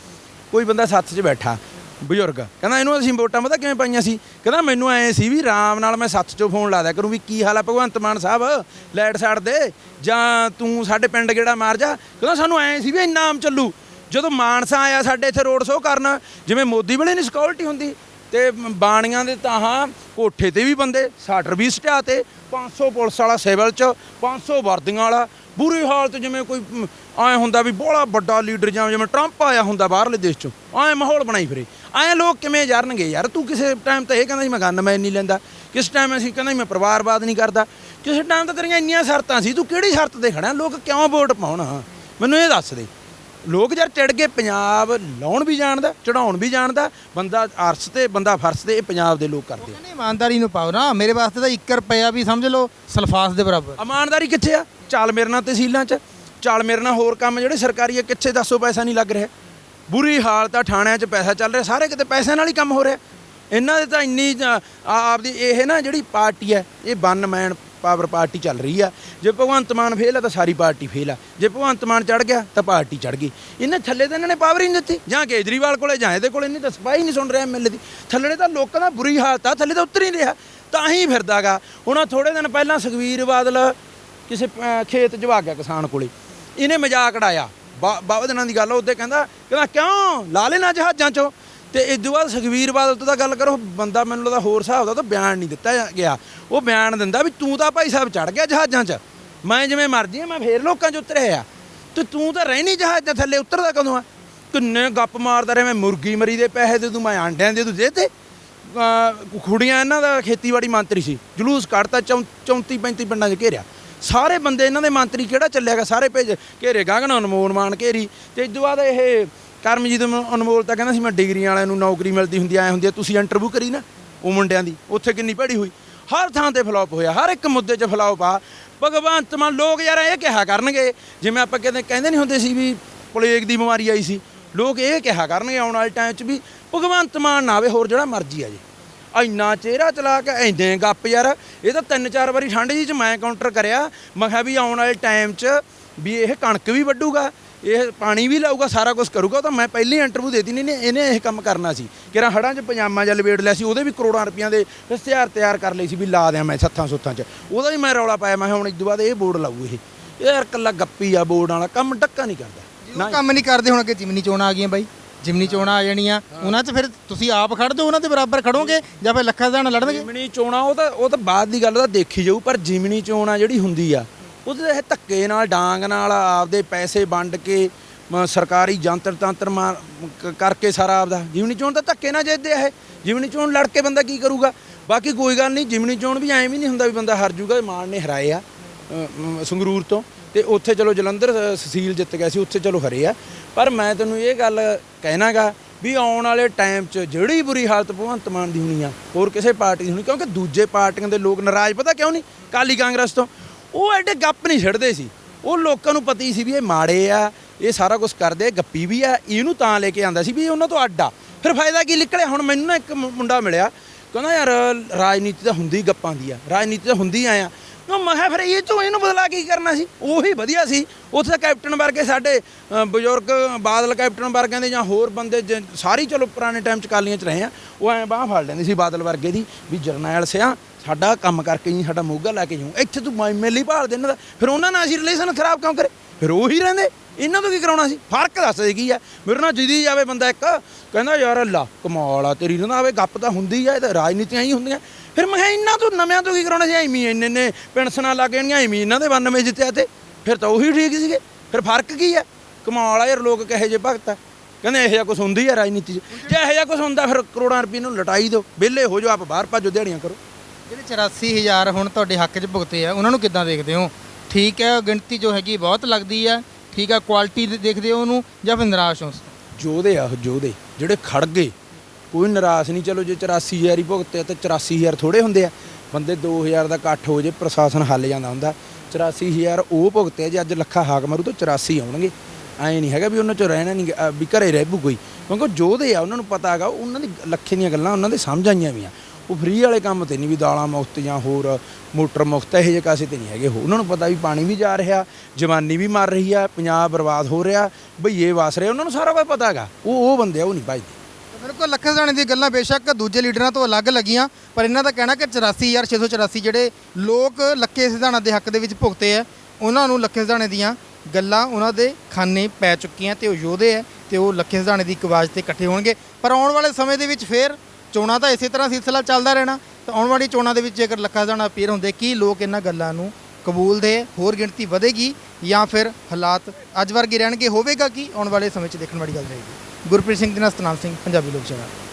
ਕੋਈ ਬੰਦਾ ਸੱਥ 'ਚ ਬੈਠਾ, ਬਜ਼ੁਰਗ, ਕਹਿੰਦਾ ਇਹਨੂੰ ਅਸੀਂ ਵੋਟਾਂ ਪਤਾ ਕਿਵੇਂ ਪਾਈਆਂ ਸੀ? ਕਹਿੰਦਾ ਮੈਨੂੰ ਐ ਸੀ ਵੀ ਆਰਾਮ ਨਾਲ ਮੈਂ ਸੱਥ 'ਚੋਂ ਫੋਨ ਲਾ ਦਿਆ ਕਰੂੰ ਵੀ ਕੀ ਹਾਲ ਆ ਭਗਵੰਤ ਮਾਨ ਸਾਹਿਬ ਲਾਈਟ ਛੱਡ ਦੇ, ਜਾਂ ਤੂੰ ਸਾਡੇ ਪਿੰਡ ਗੇੜਾ ਮਾਰ ਜਾ। ਕਹਿੰਦਾ ਸਾਨੂੰ ਐ ਸੀ ਵੀ ਇੰਨਾ ਆਮ ਚੱਲੂ। ਜਦੋਂ ਮਾਨਸਾ ਆਇਆ ਸਾਡੇ ਇੱਥੇ ਰੋਡ ਸ਼ੋਅ ਕਰਨ, ਜਿਵੇਂ ਮੋਦੀ ਵੇਲੇ ਨਹੀਂ ਸਿਕਿਉਰਿਟੀ ਹੁੰਦੀ ਤੇ ਬਾਣੀਆਂ ਦੇ ਤਾਹਾਂ ਕੋਠੇ ਤੇ ਵੀ ਬੰਦੇ, ਸਾਟਰ ਵੀ ਸਟਿਆ ਤੇ 500 ਪੁਲਿਸ ਵਾਲਾ ਸਿਵਲ ਚ 500 ਵਰਦੀਆਂ ਵਾਲਾ। ਬੁਰੀ ਹਾਲਤ ਜਿਵੇਂ ਕੋਈ ਐ ਹੁੰਦਾ ਵੀ ਬੋਲਾ ਵੱਡਾ ਲੀਡਰ ਜਾਂ ਜਿਵੇਂ ਟਰੰਪ ਆਇਆ ਹੁੰਦਾ ਬਾਹਰਲੇ ਦੇਸ਼ ਚੋਂ, ਐ ਮਾਹੌਲ ਬਣਾਈ ਫਿਰੇ। ਐ ਲੋਕ ਕਿਵੇਂ ਜਰਨਗੇ ਯਾਰ, ਤੂੰ ਕਿਸੇ ਟਾਈਮ ਤਾਂ ਇਹ ਕਹਿੰਦਾ ਸੀ ਮੈਂ ਗੰਨ ਮੈਂ ਨਹੀਂ ਲੈਂਦਾ, ਕਿਸ ਟਾਈਮ ਅਸੀਂ ਕਹਿੰਦਾ ਸੀ ਮੈਂ ਪਰਿਵਾਰਵਾਦ ਨਹੀਂ ਕਰਦਾ, ਕਿਸੇ ਟਾਈਮ ਤਾਂ ਤੇਰੀਆਂ ਇੰਨੀਆਂ ਸ਼ਰਤਾਂ ਸੀ, ਤੂੰ ਕਿਹੜੀ ਸ਼ਰਤ ਤੇ ਖੜਾ ਲੋਕ ਕਿਉਂ ਵੋਟ ਪਾਉਣ? ਮੈਨੂੰ ਇਹ ਦੱਸ ਦੇ। ਲੋਕ ਯਾਰ ਚੜ ਕੇ ਪੰਜਾਬ ਲਾਉਣ ਵੀ ਜਾਣਦਾ ਚੜਾਉਣ ਵੀ ਜਾਣਦਾ ਬੰਦਾ ਅਰਸ ਤੇ ਬੰਦਾ ਫਰਸ ਤੇ ਇਹ ਪੰਜਾਬ ਦੇ ਲੋਕ ਕਰਦੇ ਆ। ਕਹਿੰਦੇ ਇਮਾਨਦਾਰੀ ਨੂੰ ਪਾਓ ਨਾ ਮੇਰੇ ਵਾਸਤੇ ਤਾਂ 1 ਰੁਪਿਆ ਵੀ ਸਮਝ ਲਓ ਸਲਫਾਸ ਦੇ ਬਰਾਬਰ। ਇਮਾਨਦਾਰੀ ਕਿੱਥੇ ਆ? ਚੱਲ ਮੇਰੇ ਨਾਲ ਤਹਿਸੀਲਾਂ 'ਚ ਚੱਲ ਮੇਰੇ ਨਾਲ ਹੋਰ ਕੰਮ ਜਿਹੜੇ ਸਰਕਾਰੀ ਆ ਕਿੱਥੇ ਦੱਸੋ ਪੈਸਾ ਨਹੀਂ ਲੱਗ ਰਿਹਾ। ਬੁਰੀ ਹਾਲਤ ਆ ਥਾਣਿਆਂ 'ਚ ਪੈਸਾ ਚੱਲ ਰਿਹਾ ਸਾਰੇ ਕਿਤੇ ਪੈਸੇ ਨਾਲ ਹੀ ਕੰਮ ਹੋ ਰਿਹਾ। ਇਹਨਾਂ ਦੇ ਤਾਂ ਇੰਨੀ ਆ- ਆਪਦੀ ਇਹ ਨਾ ਜਿਹੜੀ ਪਾਰਟੀ ਹੈ ਇਹ ਵਨ ਮੈਨ ਪਾਵਰ ਪਾਰਟੀ ਚੱਲ ਰਹੀ ਆ। ਜੇ ਭਗਵੰਤ ਮਾਨ ਫੇਲ ਆ ਤਾਂ ਸਾਰੀ ਪਾਰਟੀ ਫੇਲ ਆ। ਜੇ ਭਗਵੰਤ ਮਾਨ ਚੜ ਗਿਆ ਤਾਂ ਪਾਰਟੀ ਚੜ ਗਈ। ਇਹਨਾਂ ਥੱਲੇ ਤਾਂ ਇਹਨਾਂ ਨੇ ਪਾਵਰ ਹੀ ਨਹੀਂ ਦਿੱਤੀ। ਜਾਂ ਕੇਜਰੀਵਾਲ ਕੋਲੇ ਜਾਂ ਇਹਦੇ ਕੋਲੇ ਨਹੀਂ ਤਾਂ ਸਪਾਈ ਨਹੀਂ ਸੁਣ ਰਿਹਾ ਐਮਐਲਏ ਦੀ। ਥੱਲੇ ਤਾਂ ਲੋਕਾਂ ਦਾ ਬੁਰੀ ਹਾਲਤ ਆ, ਥੱਲੇ ਤਾਂ ਉੱਤਰ ਹੀ ਰਿਹਾ। ਤਾਂ ਹੀ ਫਿਰਦਾਗਾ। ਹੁਣ ਆਹ ਥੋੜੇ ਦਿਨ ਪਹਿਲਾਂ ਸੁਖਵੀਰ ਬਾਦਲ ਕਿਸੇ ਖੇਤ ਜਵਾ ਗਿਆ ਕਿਸਾਨ ਕੋਲੇ। ਇਹਨੇ ਮਜ਼ਾਕ ਉਡਾਇਆ। ਬਾਬਾ ਦਿਨਾਂ ਦੀ ਗੱਲ ਉਹਦੇ ਕਹਿੰਦਾ ਕਹਿੰਦਾ, ਕਿਉਂ? ਲਾ ਲੈਣਾ ਜਹਾਜ਼ਾਂ 'ਚੋਂ। ਤੇ ਇਸ ਤੋਂ ਬਾਅਦ ਸੁਖਵੀਰ ਬਾਦਲ ਤੋਂ ਤਾਂ ਗੱਲ ਕਰੋ, ਬੰਦਾ ਮੈਨੂੰ ਲੱਗਦਾ ਹੋਰ ਹਿਸਾਬ ਦਾ ਤਾਂ ਬਿਆਨ ਨਹੀਂ ਦਿੱਤਾ ਗਿਆ। ਉਹ ਬਿਆਨ ਦਿੰਦਾ ਵੀ ਤੂੰ ਤਾਂ ਭਾਈ ਸਾਹਿਬ ਚੜ ਗਿਆ ਜਹਾਜ਼ਾਂ 'ਚ। ਮੈਂ ਜਿਵੇਂ ਮਰਜ਼ੀ ਮੈਂ ਫੇਰ ਲੋਕਾਂ 'ਚ ਉਤਰਿਆ ਆ। ਤੇ ਤੂੰ ਤਾਂ ਰਹਿ ਨਹੀਂ ਜਹਾਜ਼ ਦੇ ਥੱਲੇ, ਉਤਰਦਾ ਕਦੋਂ ਆ? ਕਿੰਨੇ ਗੱਪ ਮਾਰਦਾ ਰਿਹਾ ਮੈਂ, ਮੁਰਗੀ ਮਰੀ ਦੇ ਪੈਸੇ ਦੇ ਤੂੰ ਮੈਂ ਆਂਡਿਆਂ ਦੇ ਤੂੰ ਦੇ ਤੇ ਖੁੜੀਆਂ ਇਹਨਾਂ ਦਾ ਖੇਤੀਬਾੜੀ ਮੰਤਰੀ ਸੀ, ਜਲੂਸ ਕੱਢਤਾ 34 35 ਪਿੰਡਾਂ 'ਚ ਘੇਰਿਆ। ਸਾਰੇ ਬੰਦੇ ਇਹਨਾਂ ਦੇ ਮੰਤਰੀ ਕਿਹੜਾ ਚੱਲਿਆਗਾ? ਸਾਰੇ ਭੇਜ ਘੇਰੇ ਗਗਨ ਅਨਮੋਲ ਮਾਨ ਘੇਰੀ। ਤੇ ਇਸ ਤੋਂ ਬਾਅਦ ਇਹ ਕਰਮਜੀਤ ਅਨ- ਅਨਮੋਲ ਤਾਂ ਕਹਿੰਦਾ ਸੀ, ਮੈਂ ਡਿਗਰੀਆਂ ਵਾਲਿਆਂ ਨੂੰ ਨੌਕਰੀ ਮਿਲਦੀ ਹੁੰਦੀ, ਐ ਹੁੰਦੀ ਆ, ਤੁਸੀਂ ਇੰਟਰਵਿਊ ਕਰੀ ਨਾ ਉਹ ਮੁੰਡਿਆਂ ਦੀ। ਉੱਥੇ ਕਿੰਨੀ ਭੜੀ ਹੋਈ। ਹਰ ਥਾਂ ਤੇ ਫਲॉप ਹੋਇਆ, ਹਰ ਇੱਕ ਮੁੱਦੇ 'ਚ ਫਲॉप ਆ। ਭਗਵੰਤ ਮਾਨ ਲੋਕ ਯਾਰ ਇਹ ਕਿਹਾ ਕਰਨਗੇ, ਜਿਵੇਂ ਆਪਾਂ ਕਹਿੰਦੇ ਕਹਿੰਦੇ ਨਹੀਂ ਹੁੰਦੇ ਸੀ ਵੀ ਪਲੇਗ ਦੀ ਬਿਮਾਰੀ ਆਈ ਸੀ, ਲੋਕ ਇਹ ਕਿਹਾ ਕਰਨਗੇ ਆਉਣ ਵਾਲੇ ਟਾਈਮ 'ਚ ਵੀ ਭਗਵੰਤ ਮਾਨ ਨਾ ਆਵੇ, ਹੋਰ ਜਿਹੜਾ ਮਰਜ਼ੀ ਆ ਜੇ। ਇੰਨਾ ਚਿਹਰਾ ਚਲਾ ਕੇ ਐਂਦੇ ਗੱਪ ਯਾਰ, ਇਹ ਤਾਂ ਤਿੰਨ ਚਾਰ ਵਾਰੀ ਠੰਡ ਜੀ ਚ ਮੈਂ ਕਾਊਂਟਰ ਕਰਿਆ, ਮੈਂ ਕਿਹਾ ਵੀ ਆਉਣ ਵਾਲੇ ਟਾਈਮ 'ਚ ਵੀ ਇਹ ਕਣਕ ਵੀ ਵੱਢੂਗਾ। ਇਹ ਪਾਣੀ ਵੀ ਲਾਊਗਾ ਸਾਰਾ ਕੁਝ ਕਰੂਗਾ ਤਾਂ ਮੈਂ ਪਹਿਲੀ ਇੰਟਰਵਿਊ ਦੇਤੀ ਨਹੀਂ ਨੇ ਇਹਨੇ ਇਹ ਕੰਮ ਕਰਨਾ ਸੀ। ਕਿਰਾ ਹੜਾਂ 'ਚ ਪਜਾਮਾ ਜਿਹਾ ਲਵੇੜ ਲਿਆ ਸੀ ਉਹਦੇ ਵੀ ਕਰੋੜਾਂ ਰੁਪਈਆਂ ਦੇ ਇਸ਼ਤਿਹਾਰ ਤਿਆਰ ਕਰ ਲਈ ਸੀ ਵੀ ਲਾ ਦਿਆਂ ਮੈਂ ਸੱਥਾਂ ਸੁੱਥਾਂ 'ਚ। ਉਹਦਾ ਵੀ ਮੈਂ ਰੌਲਾ ਪਾਇਆ ਮੈਂ ਹੁਣ ਇਸ ਤੋਂ ਬਾਅਦ ਇਹ ਬੋਰਡ ਲਾਊ ਇਹ। ਇਹ ਯਾਰ ਕੱਲਾ ਗੱਪੀ ਆ ਬੋਰਡ ਵਾਲਾ ਕੰਮ ਡੱਕਾ ਨਹੀਂ ਕਰਦਾ। ਉਹ ਕੰਮ ਨਹੀਂ ਕਰਦੇ ਹੁਣ ਅੱਗੇ ਜਿਮਨੀ ਚੋਣਾਂ ਆ ਗਈਆਂ ਬਾਈ ਜਿਮਨੀ ਚੋਣਾਂ ਆ ਜਾਣੀਆਂ ਉਹਨਾਂ 'ਚ ਫਿਰ ਤੁਸੀਂ ਆਪ ਖੜਦੇ ਹੋ ਉਹਨਾਂ ਦੇ ਬਰਾਬਰ ਖੜੋਗੇ ਜਾਂ ਫਿਰ ਲੱਖਾਂ ਦਾ ਲੜਨਗੇ? ਜਿਮਣੀ ਚੋਣਾ ਉਹ ਤਾਂ ਉਹ ਤਾਂ ਬਾਅਦ ਦੀ ਗੱਲ ਦਾ ਦੇਖੀ ਜਾਊ ਪਰ ਜਿਮਣੀ ਚੋਣਾ ਜਿਹੜੀ ਹੁੰਦੀ ਆ ਉਹਦੇ ਇਹ ਧੱਕੇ ਨਾਲ, ਡਾਂਗ ਨਾਲ ਆਪਦੇ ਪੈਸੇ ਵੰਡ ਕੇ ਸਰਕਾਰੀ ਜੰਤਰ ਤੰਤਰ ਮਾਰ ਕਰਕੇ ਸਾਰਾ ਆਪਦਾ। ਜਿਮਨੀ ਚੋਣ ਤਾਂ ਧੱਕੇ ਨਾਲ ਜਿੱਤਦੇ ਇਹ। ਜਿਮਨੀ ਚੋਣ ਲੜ ਕੇ ਬੰਦਾ ਕੀ ਕਰੂਗਾ? ਬਾਕੀ ਕੋਈ ਗੱਲ ਨਹੀਂ, ਜਿਮਨੀ ਚੋਣ ਵੀ ਐਵੇਂ ਵੀ ਨਹੀਂ ਹੁੰਦਾ ਵੀ ਬੰਦਾ ਹਾਰ ਜੂਗਾ ਮਾਨ ਨੇ ਹਰਾਏ ਆ ਸੰਗਰੂਰ ਤੋਂ। ਤੇ ਉੱਥੇ ਚਲੋ ਜਲੰਧਰ ਸਸੀਲ ਜਿੱਤ ਗਿਆ ਸੀ, ਉੱਥੇ ਚਲੋ ਹਰੇ ਆ। ਪਰ ਮੈਂ ਤੈਨੂੰ ਇਹ ਗੱਲ ਕਹਿਣਾਗਾ ਵੀ ਆਉਣ ਵਾਲੇ ਟਾਈਮ 'ਚ ਜਿਹੜੀ ਬੁਰੀ ਹਾਲਤ ਭਗਵੰਤ ਮਾਨ ਦੀ ਹੋਣੀ ਆ, ਹੋਰ ਕਿਸੇ ਪਾਰਟੀ ਦੀ ਹੋਣੀ, ਕਿਉਂਕਿ ਦੂਜੇ ਪਾਰਟੀਆਂ ਦੇ ਲੋਕ ਨਾਰਾਜ਼, ਪਤਾ ਕਿਉਂ ਨਹੀਂ? ਕਾਲੀ ਕਾਂਗਰਸ ਤੋਂ। ਉਹ ਐਡੇ ਗੱਪ ਨਹੀਂ ਛੱਡਦੇ ਸੀ। ਉਹ ਲੋਕਾਂ ਨੂੰ ਪਤਾ ਹੀ ਸੀ ਵੀ ਇਹ ਮਾੜੇ ਆ ਇਹ ਸਾਰਾ ਕੁਝ ਕਰਦੇ ਆ, ਗੱਪੀ ਵੀ ਆ ਇਹਨੂੰ ਤਾਂ ਲੈ ਕੇ ਆਂਦਾ ਸੀ ਵੀ ਇਹ ਉਹਨਾਂ ਤੋਂ ਅੱਡ ਆ। ਫਿਰ ਫਾਇਦਾ ਕੀ ਨਿਕਲਿਆ? ਹੁਣ ਮੈਨੂੰ ਨਾ ਇੱਕ ਮੁੰਡਾ ਮਿਲਿਆ ਕਹਿੰਦਾ ਯਾਰ ਰਾਜਨੀਤੀ ਤਾਂ ਹੁੰਦੀ ਗੱਪਾਂ ਦੀ ਆ ਰਾਜਨੀਤੀ ਤਾਂ ਹੁੰਦੀ ਆਇਆ ਮੈਂ ਕਿਹਾ ਫਿਰ ਇਹ ਤੋਂ ਇਹਨੂੰ ਬਦਲਾ ਕੀ ਕਰਨਾ ਸੀ? ਉਹੀ ਵਧੀਆ ਸੀ। ਉੱਥੇ ਤਾਂ ਕੈਪਟਨ ਵਰਗੇ ਸਾਡੇ ਬਜ਼ੁਰਗ ਬਾਦਲ ਕੈਪਟਨ ਵਰਗਿਆਂ ਦੇ ਜਾਂ ਹੋਰ ਬੰਦੇ ਜ- ਸਾਰੀ ਚਲੋ ਪੁਰਾਣੇ ਟਾਈਮ ਚ ਕਾਲੀਆਂ ਚ ਰਹੇ ਆ ਉਹ ਐਂ ਬਾਹ ਫੜ ਲੈਂਦੇ ਸੀ ਬਾਦਲ ਵਰਗੇ ਦੀ ਵੀ ਜਰਨੈਲ ਸਿਆ ਸਾਡਾ ਕੰਮ ਕਰਕੇ ਜੀ ਸਾਡਾ ਮੋਗਾ ਲੈ ਕੇ ਜਾਊ। ਇੱਥੇ ਤੂੰ ਐਮਐਲਏ ਭਾਲ ਦੇ ਇਹਨਾਂ ਦਾ। ਫਿਰ ਉਹਨਾਂ ਨਾਲ ਅਸੀਂ ਰਿਲੇਸ਼ਨ ਖਰਾਬ ਕਿਉਂ ਕਰੇ? ਫਿਰ ਉਹੀ ਰਹਿੰਦੇ। ਇਹਨਾਂ ਤੋਂ ਕੀ ਕਰਾਉਣਾ ਸੀ? ਫ਼ਰਕ ਦੱਸ ਦੇ ਕੀ ਆ? ਮੇਰੇ ਨਾਲ ਜਿੱਦੀ ਜਾਵੇ ਬੰਦਾ ਇੱਕ, ਕਹਿੰਦਾ ਯਾਰ ਅੱਲਾ ਕਮਾਲ ਆ ਤੇਰੀ। ਨਾ ਆਵੇ ਗੱਪ ਤਾਂ ਹੁੰਦੀ ਆ, ਇਹ ਤਾਂ ਰਾਜਨੀਤੀਆਂ ਹੀ ਹੁੰਦੀਆਂ। ਫਿਰ ਮੈਂ ਕਿਹਾ ਇਹਨਾਂ ਤੋਂ ਨਵਿਆਂ ਤੋਂ ਕੀ ਕਰਾਉਣਾ ਸੀ? ਐਵੇਂ ਇੰਨੇ ਨੇ ਪੈਨਸ਼ਨਾਂ ਲੱਗ ਜਾਣੀਆਂ ਐਵੇਂ ਇਹਨਾਂ ਦੇ 92 ਜਿੱਤਿਆ ਤੇ। ਫਿਰ ਤਾਂ ਉਹੀ ਠੀਕ ਸੀਗੇ। ਫਿਰ ਫ਼ਰਕ ਕੀ ਆ? ਕਮਾਲ ਆ ਯਾਰ, ਲੋਕ ਕਹੇ ਜੇ ਭਗਤ ਆ। ਕਹਿੰਦੇ ਇਹੋ ਜਿਹਾ ਕੁਝ ਹੁੰਦੀ ਆ ਰਾਜਨੀਤੀ 'ਚ। ਜੇ ਇਹੋ ਜਿਹਾ ਕੁਝ ਹੁੰਦਾ, ਫਿਰ ਕਰੋੜਾਂ ਰੁਪਏ ਨੂੰ ਲਟਾਈ ਦਿਓ। ਵਿਹਲੇ ਹੋ ਜਾਓ, ਆਪ ਬਾਹਰ ਭੱਜੋ, ਦਿਹਾੜੀਆਂ ਕਰੋ। ਜਿਹੜੇ 84000 ਹੁਣ ਤੁਹਾਡੇ ਹੱਕ 'ਚ ਭੁਗਤੇ ਆ, ਉਹਨਾਂ ਨੂੰ ਕਿੱਦਾਂ ਦੇਖਦੇ ਹੋ? ਠੀਕ ਹੈ, ਗਿਣਤੀ ਜੋ ਹੈਗੀ ਬਹੁਤ ਲੱਗਦੀ ਆ ਠੀਕ ਆ ਕੁਆਲਿਟੀ ਦੇਖਦੇ ਹੋ ਉਹਨੂੰ ਜਾਂ ਫਿਰ ਨਿਰਾਸ਼ ਹੋ? ਜੋਧੇ ਆ ਉਹ ਜੋਧੇ। ਜਿਹੜੇ ਖੜ ਗਏ, ਕੋਈ ਨਿਰਾਸ਼ ਨਹੀਂ, ਚਲੋ ਜੇ 84000 ਹੀ ਭੁਗਤੇ ਤੇ 84000 ਥੋੜੇ ਹੁੰਦੇ ਆ। ਬੰਦੇ 2000 ਦਾ ਇਕੱਠ ਹੋ ਜੇ, ਪ੍ਰਸ਼ਾਸਨ ਹੱਲ ਜਾਂਦਾ ਹੁੰਦਾ। 84000 ਉਹ ਭੁਗਤੇ ਜੇ ਅੱਜ ਲੱਖਾ ਹਾਕ ਮਾਰੂ ਤਾਂ 84 ਆਉਣਗੇ। ਐ ਨਹੀਂ ਹੈਗਾ ਵੀ ਉਹਨਾਂ ਚ ਰਹਿਣਾ ਨਹੀਂ ਵੀ ਘਰੇ ਰਹਿਬੂ ਕੋਈ। ਕਿਉਂਕਿ ਜੋਧੇ ਆ, ਉਹਨਾਂ ਨੂੰ ਪਤਾ ਹੈਗਾ, ਉਹਨਾਂ ਦੀ ਲੱਖੇ ਦੀਆਂ ਗੱਲਾਂ ਉਹਨਾਂ ਦੇ ਸਮਝ ਆਈਆਂ ਵੀ ਆ। ਉਹ ਫ੍ਰੀ ਵਾਲੇ ਕੰਮ ਤੇ ਨਹੀਂ ਵੀ ਦਾਲਾਂ ਮੁਫਤ ਜਾਂ ਹੋਰ ਮੋਟਰ ਮੁਫਤ, ਇਹੋ ਜਿਹੇ ਕਾਸੇ ਤੇ ਨਹੀਂ ਹੈਗੇ। ਉਹ ਉਹਨਾਂ ਨੂੰ ਪਤਾ ਵੀ ਪਾਣੀ ਵੀ ਜਾ ਰਿਹਾ, ਜਵਾਨੀ ਵੀ ਮਰ ਰਹੀ ਆ, ਪੰਜਾਬ ਬਰਬਾਦ ਹੋ ਰਿਹਾ। ਭਈਏ ਵਸ ਰਹੇ, ਉਹਨਾਂ ਨੂੰ ਸਾਰਾ ਕੁਝ ਪਤਾ ਹੈਗਾ। ਉਹ ਉਹ ਬੰਦੇ ਆ, ਉਹ ਨਹੀਂ ਭਜਦੇ। ਬਿਲਕੁਲ ਲੱਖਾ ਸਦਾਣੇ ਦੀ ਗੱਲਾਂ ਬੇਸ਼ੱਕ ਦੂਜੇ ਲੀਡਰਾਂ ਤੋਂ ਅਲੱਗ ਲੱਗੀਆਂ, ਪਰ ਇਹਨਾਂ ਦਾ ਕਹਿਣਾ ਕਿ 84684 ਜਿਹੜੇ ਲੋਕ ਲੱਖੇ ਸਿਧਾਣਾ ਦੇ ਹੱਕ ਦੇ ਵਿੱਚ ਭੁਗਤੇ ਆ, ਉਹਨਾਂ ਨੂੰ ਲੱਖੇ ਸਿਧਾਣੇ ਦੀਆਂ ਗੱਲਾਂ ਉਹਨਾਂ ਦੇ ਖਾਨੇ ਪੈ ਚੁੱਕੀਆਂ ਤੇ ਉਹ ਯੋਧੇ ਆ ਤੇ ਉਹ ਲੱਖੇ ਸਿਧਾਣੇ ਦੀ ਇੱਕ ਆਵਾਜ਼ ਤੇ ਇਕੱਠੇ ਹੋਣਗੇ। ਪਰ ਆਉਣ ਵਾਲੇ ਸਮੇਂ ਦੇ ਵਿੱਚ ਫੇਰ ਚੋਣਾਂ ਤਾਂ ਇਸੇ ਤਰ੍ਹਾਂ ਸਿਲਸਿਲਾ ਚੱਲਦਾ ਰਹਿਣਾ। ਤਾਂ ਆਉਣ ਵਾਲੀ ਚੋਣਾਂ ਦੇ ਵਿੱਚ ਜੇਕਰ ਲੱਖਾਂ ਸਿਧਾਣਾ ਅਪੀਅਰ ਹੁੰਦੇ, ਕੀ ਲੋਕ ਇਹਨਾਂ ਗੱਲਾਂ ਨੂੰ ਕਬੂਲ ਦੇ, ਹੋਰ ਗਿਣਤੀ ਵਧੇਗੀ ਜਾਂ ਫਿਰ ਹਾਲਾਤ ਅੱਜ ਵਰਗੇ ਰਹਿਣਗੇ, ਹੋਵੇਗਾ ਕੀ? ਆਉਣ ਵਾਲੇ ਸਮੇਂ 'ਚ ਦੇਖਣ ਵਾਲੀ ਗੱਲ ਰਹੇਗੀ। ਗੁਰਪ੍ਰੀਤ ਸਿੰਘ ਦੇ ਨਾਲ ਸਿੰਘ, ਪੰਜਾਬੀ ਲੋਕ ਸਭਾ।